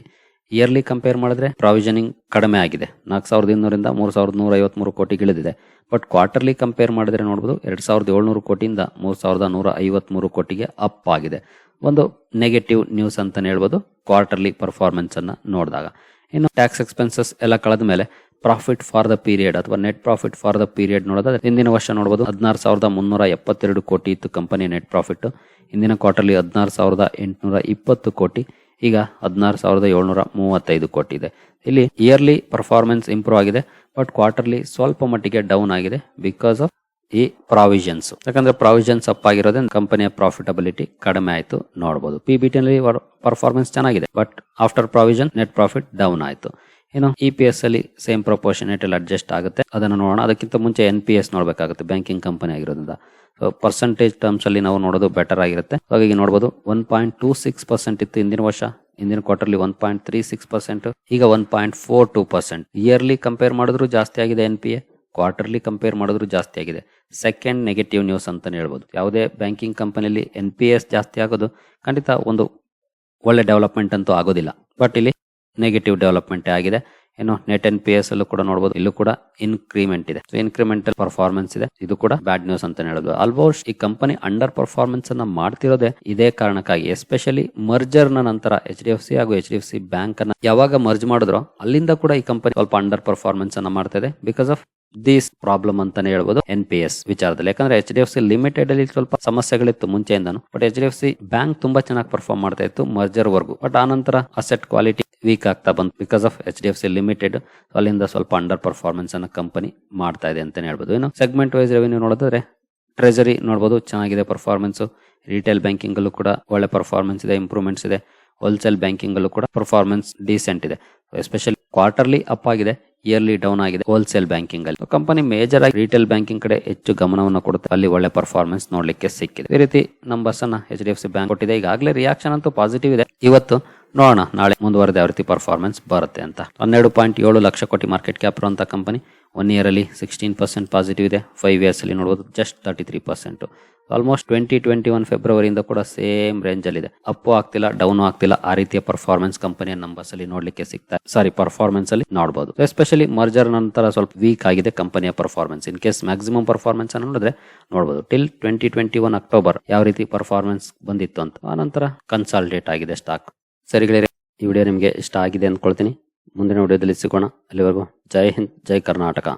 ಇಯರ್ಲಿ ಕಂಪೇರ್ ಮಾಡಿದ್ರೆ ಪ್ರಾವಿಷನಿಂಗ್ ಕಡಿಮೆ ಆಗಿದೆ. ನಾಲ್ಕು ಸಾವಿರದ ಇನ್ನೂರಿಂದ ಮೂರು ಸಾವಿರದ ನೂರ ಐವತ್ ಮೂರು ಕೋಟಿ ಇಳಿದಿದೆ ಬಟ್ ಕ್ವಾರ್ಟರ್ಲಿ ಕಂಪೇರ್ ಮಾಡಿದ್ರೆ ನೋಡಬಹುದು ಎರಡ್ ಸಾವಿರದ ಏಳ್ನೂರು ಕೋಟಿಯಿಂದ ಮೂರ್ ಸಾವಿರದ ನೂರ ಐವತ್ ಮೂರು ಕೋಟಿಗೆ ಅಪ್ ಆಗಿದೆ. ಒಂದು ನೆಗೆಟಿವ್ ನ್ಯೂಸ್ ಅಂತ ಹೇಳ್ಬೋದು. ಕ್ವಾರ್ಟರ್ಲಿ ಪರ್ಫಾರ್ಮೆನ್ಸ್ ಅನ್ನ ನೋಡಿದಾಗ. ಇನ್ನು ಟ್ಯಾಕ್ಸ್ ಎಕ್ಸ್ಪೆನ್ಸಸ್ ಎಲ್ಲ ಕಳೆದ ಮೇಲೆ ಪ್ರಾಫಿಟ್ ಫಾರ್ ದ ಪೀರಿಯಡ್ ಅಥವಾ net profit for the period ನೋಡೋದಾದ್ರೆ ಹಿಂದಿನ ವರ್ಷ ನೋಡಬಹುದು ಹದಿನಾರು ಸಾವಿರದ ಮುನ್ನೂರ ಎಪ್ಪತ್ತೆರಡು ಕೋಟಿ ಇತ್ತು ಕಂಪನಿಯ ನೆಟ್ ಪ್ರಾಫಿಟ್ ಹಿಂದಿನ ಕ್ವಾರ್ಟರ್ಲಿ ಹದಿನಾರು ಸಾವಿರದ ಎಂಟುನೂರ ಇಪ್ಪತ್ತು ಕೋಟಿ. ಈಗ ಹದಿನಾರು ಸಾವಿರದ ಏಳ್ನೂರ ಮೂವತ್ತೈದು ಕೋಟಿ ಇದೆ. ಇಲ್ಲಿ ಇಯರ್ಲಿ ಪರ್ಫಾರ್ಮೆನ್ಸ್ ಇಂಪ್ರೂವ್ ಆಗಿದೆ ಬಟ್ ಕ್ವಾರ್ಟರ್ಲಿ ಸ್ವಲ್ಪ ಮಟ್ಟಿಗೆ ಡೌನ್ ಆಗಿದೆ ಬಿಕಾಸ್ ಆಫ್ ಈ ಪ್ರಾವಿಷನ್ಸ್ ಯಾಕಂದ್ರೆ ಪ್ರಾವಿಷನ್ಸ್ ಅಪ್ ಆಗಿರೋದ್ರಿಂದ ಕಂಪನಿಯ ಪ್ರಾಫಿಟಬಿಲಿಟಿ ಕಡಿಮೆ ಆಯಿತು ನೋಡಬಹುದು ಪಿ ಬಿ ಟಿ ಪರ್ಫಾರ್ಮೆನ್ಸ್ ಚೆನ್ನಾಗಿದೆ but after provision net profit down ಆಯಿತು. ಏನು ಇ ಪಿ ಎಸ್ ಅಲ್ಲಿ ಸೇಮ್ ಪ್ರಪೋರ್ಷನೇಟ್ ಅಲ್ಲಿ ಅಡ್ಜಸ್ಟ್ ಆಗುತ್ತೆ. ಅದನ್ನು ನೋಡೋಣ. ಅದಕ್ಕಿಂತ ಮುಂಚೆ ಎನ್ ಪಿ ಎಸ್ ನೋಡಬೇಕಾಗುತ್ತೆ ಬ್ಯಾಂಕಿಂಗ್ ಕಂಪನಿ ಆಗಿರೋದ್ರಿಂದ. ಪರ್ಸೆಂಟೇಜ್ ಟರ್ಮ್ಸ್ ಅಲ್ಲಿ ನಾವು ನೋಡೋದು ಬೆಟರ್ ಆಗಿರುತ್ತೆ. ಹಾಗಾಗಿ ನೋಡಬಹುದು one point two six percent ಇತ್ತು ಇಂದಿನ ವರ್ಷ. ಹಿಂದಿನ quarterly one point three six percent ಈಗ one point four two percent yearly compare ಮಾಡಿದ್ರು ಜಾಸ್ತಿ ಆಗಿದೆ N P A quarterly compare ಮಾಡಿದ್ರು ಜಾಸ್ತಿ ಆಗಿದೆ. ಸೆಕೆಂಡ್ ನೆಗೆಟಿವ್ ನ್ಯೂಸ್ ಅಂತ ಹೇಳ್ಬೋದು. ಯಾವುದೇ ಬ್ಯಾಂಕಿಂಗ್ ಕಂಪನಿಯಲ್ಲಿ ಎನ್ ಪಿ ಎಸ್ ಜಾಸ್ತಿ ಆಗೋದು ಖಂಡಿತ ಒಂದು ಒಳ್ಳೆ ಡೆವಲಪ್ಮೆಂಟ್ ಅಂತೂ ಆಗೋದಿಲ್ಲ. ಬಟ್ ಇಲ್ಲಿ ನೆಗೆಟಿವ್ ಡೆವಲಪ್ಮೆಂಟ್ ಆಗಿದೆ. ಏನು ನೆಟ್ ಎನ್ ಪಿ ಎಸ್ ಅಲ್ಲೂ ಕೂಡ ನೋಡಬಹುದು ಇಲ್ಲೂ ಕೂಡ ಇನ್ಕ್ರಿಮೆಂಟ್ ಇದೆ. ಇನ್ಕ್ರಿಮೆಂಟಲ್ ಪರ್ಫಾರ್ಮೆನ್ಸ್ ಇದೆ. ಇದು ಕೂಡ ಬ್ಯಾಡ್ ನ್ಯೂಸ್ ಅಂತ ಹೇಳೋದು ಆಲ್ಮೋಸ್ಟ್ ಈ ಕಂಪನಿ ಅಂಡರ್ ಪರ್ಫಾರ್ಮೆನ್ಸ್ ಅನ್ನ ಮಾಡ್ತಿರೋದೇ ಇದೇ ಕಾರಣಕ್ಕಾಗಿ. ಎಸ್ಪೆಷಲಿ ಮರ್ಜರ್ನ ನಂತರ ಎಚ್ ಡಿ ಎಫ್ ಸಿ ಹಾಗೂ H D F C bank ಅನ್ನ ಯಾವಾಗ ಮರ್ಜ್ ಮಾಡಿದ್ರು ಅಲ್ಲಿಂದ ಕೂಡ ಈ ಕಂಪನಿ ಸ್ವಲ್ಪ ಅಂಡರ್ ಪರ್ಫಾರ್ಮೆನ್ಸ್ ಅನ್ನ ಮಾಡ್ತಾ ಇದೆ. ಬಿಕಾಸ್ ಆಫ್ ದಿಸ್ ಪ್ರಾಬ್ಲಮ್ ಅಂತಾನೆ ಹೇಳ್ಬೋದು ಎನ್ ಪಿ ಎಸ್ ವಿಚಾರದಲ್ಲಿ. ಯಾಕಂದ್ರೆ H D F C limited ಅಲ್ಲಿ ಸ್ವಲ್ಪ ಸಮಸ್ಯೆಗಳಿತ್ತು ಮುಂಚೆಯಿಂದನು but H D F C bank ತುಂಬಾ ಚೆನ್ನಾಗಿ ಪರ್ಫಾರ್ಮ್ ಮಾಡ್ತಾ ಇತ್ತು ಮರ್ಜರ್ ವರ್ಗು. ಬಟ್ ಆ ನಂತರ ಅಸೆಟ್ ಕ್ವಾಲಿಟಿ ವೀಕ್ ಆಗ್ತಾ ಬಂತು because of H D F C limited ಅಲ್ಲಿಂದ ಸ್ವಲ್ಪ ಅಂಡರ್ ಪರ್ಫಾರ್ಮೆನ್ಸ್ ಅನ್ನ ಕಂಪನಿ ಮಾಡ್ತಾ ಇದೆ ಅಂತಾನೆ ಹೇಳ್ಬೋದು. ಏನು ಸೆಗ್ಮೆಂಟ್ ವೈಸ್ ರೆವೆನ್ಯೂ ನೋಡಿದ್ರೆ ಟ್ರೆಜರಿ ನೋಡಬಹುದು ಚೆನ್ನಾಗಿದೆ ಪರ್ಫಾರ್ಮೆನ್ಸ್ ರಿಟೇಲ್ ಬ್ಯಾಂಕಿಂಗ್ ಅಲ್ಲೂ ಕೂಡ ಒಳ್ಳೆ ಪರ್ಫಾರ್ಮೆನ್ಸ್ ಇದೆ ಇಂಪ್ರೂವ್ಮೆಂಟ್ಸ್ ಇದೆ. ಹೋಲ್ಸೇಲ್ ಬ್ಯಾಂಕಿಂಗ್ ಅಲ್ಲೂ ಕೂಡ ಪರ್ಫಾರ್ಮೆನ್ಸ್ ಡೀಸೆಂಟ್ ಇದೆ. ಎಸ್ಪೆಷಲಿ ಕ್ವಾರ್ಟರ್ಲಿ ಅಪ್ ಆಗಿದೆ ಇಯರ್ಲಿ ಡೌನ್ ಆಗಿದೆ ಹೋಲ್ಸೇಲ್ ಬ್ಯಾಂಕಿಂಗ್ ಅಲ್ಲಿ. ಕಂಪನಿ ಮೇಜರ್ ಆಗಿ ರಿಟೇಲ್ ಬ್ಯಾಂಕಿಂಗ್ ಕಡೆ ಹೆಚ್ಚು ಗಮನವನ್ನು ಕೊಡುತ್ತೆ. ಅಲ್ಲಿ ಒಳ್ಳೆ ಪರ್ಫಾರ್ಮೆನ್ಸ್ ನೋಡ್ಲಿಕ್ಕೆ ಸಿಕ್ಕಿದೆ. ಈ ರೀತಿ ನಂಬರ್ಸ್ ಅನ್ನ H D F C bank ಕೊಟ್ಟಿದೆ. ಈಗಾಗಲೇ ರಿಯಾಕ್ಷನ್ ಅಂತೂ ಪಾಸಿಟಿವ್ ಇದೆ. ಇವತ್ತು ನೋಡೋಣ, ನಾಳೆ ಮುಂದುವರೆದ ಯಾವ ರೀತಿ ಪರ್ಫಾರ್ಮೆನ್ಸ್ ಬರುತ್ತೆ ಅಂತ. ಹನ್ನೆರಡು ಪಾಯಿಂಟ್ ಏಳು ಲಕ್ಷ ಕೋಟಿ ಮಾರ್ಕೆಟ್ ಕ್ಯಾಪ್ ಇರುವಂತಹ ಕಂಪನಿ ಒನ್ ಇಯರ್ ಅಲ್ಲಿ ಸಿಕ್ಸ್ಟೀನ್ ಪರ್ಸೆಂಟ್ ಪಾಸಿಟಿವ್ ಇದೆ. ಫೈವ್ ಇಯರ್ಸ್ ಅಲ್ಲಿ ನೋಡಬಹುದು just thirty three percent almost twenty twenty one ಫೆಬ್ರವರಿಯಿಂದ ಕೂಡ ಸೇಮ್ ರೇಂಜ್ ಅಲ್ಲಿ ಇದೆ. ಅಪ್ಪು ಆಗ್ತಿಲ್ಲ ಡೌನ್ ಆಗ್ತಿಲ್ಲ, ಆ ರೀತಿಯ ಪರ್ಫಾರ್ಮೆನ್ಸ್ ಕಂಪನಿಯ ನಂಬರ್ಸ್ ಅಲ್ಲಿ ನೋಡ್ಲಿಕ್ಕೆ ಸಿಗ್ತಾ ಸಾರಿ ಪರ್ಫಾರ್ಮೆನ್ಸ್ ಅಲ್ಲಿ ನೋಡಬಹುದು ಎಸ್ಪೆಷಲಿ ಮರ್ಜರ್ ನಂತರ ಸ್ವಲ್ಪ ವೀಕ್ ಆಗಿದೆ ಕಂಪನಿಯ performance in case maximum performance ಅನ್ನು ನೋಡಿದ್ರೆ ನೋಡಬಹುದು till twenty twenty one October ಯಾವ ರೀತಿ ಪರ್ಫಾರ್ಮೆನ್ಸ್ ಬಂದಿತ್ತು ಅಂತ. ಆ ನಂತರ ಕನ್ಸಾಲ್ಟೇಟ್ ಆಗಿದೆ ಸ್ಟಾಕ್ ಸರಿ ಗೆಳೆಯರೆ, ಈ ವಿಡಿಯೋ ನಿಮಗೆ ಇಷ್ಟ ಆಗಿದೆ ಅಂದ್ಕೊಳ್ತೀನಿ. ಮುಂದಿನ ವಿಡಿಯೋದಲ್ಲಿ ಸಿಗೋಣ. ಅಲ್ಲಿವರೆಗೂ ಜೈ ಹಿಂದ್, ಜೈ ಕರ್ನಾಟಕ.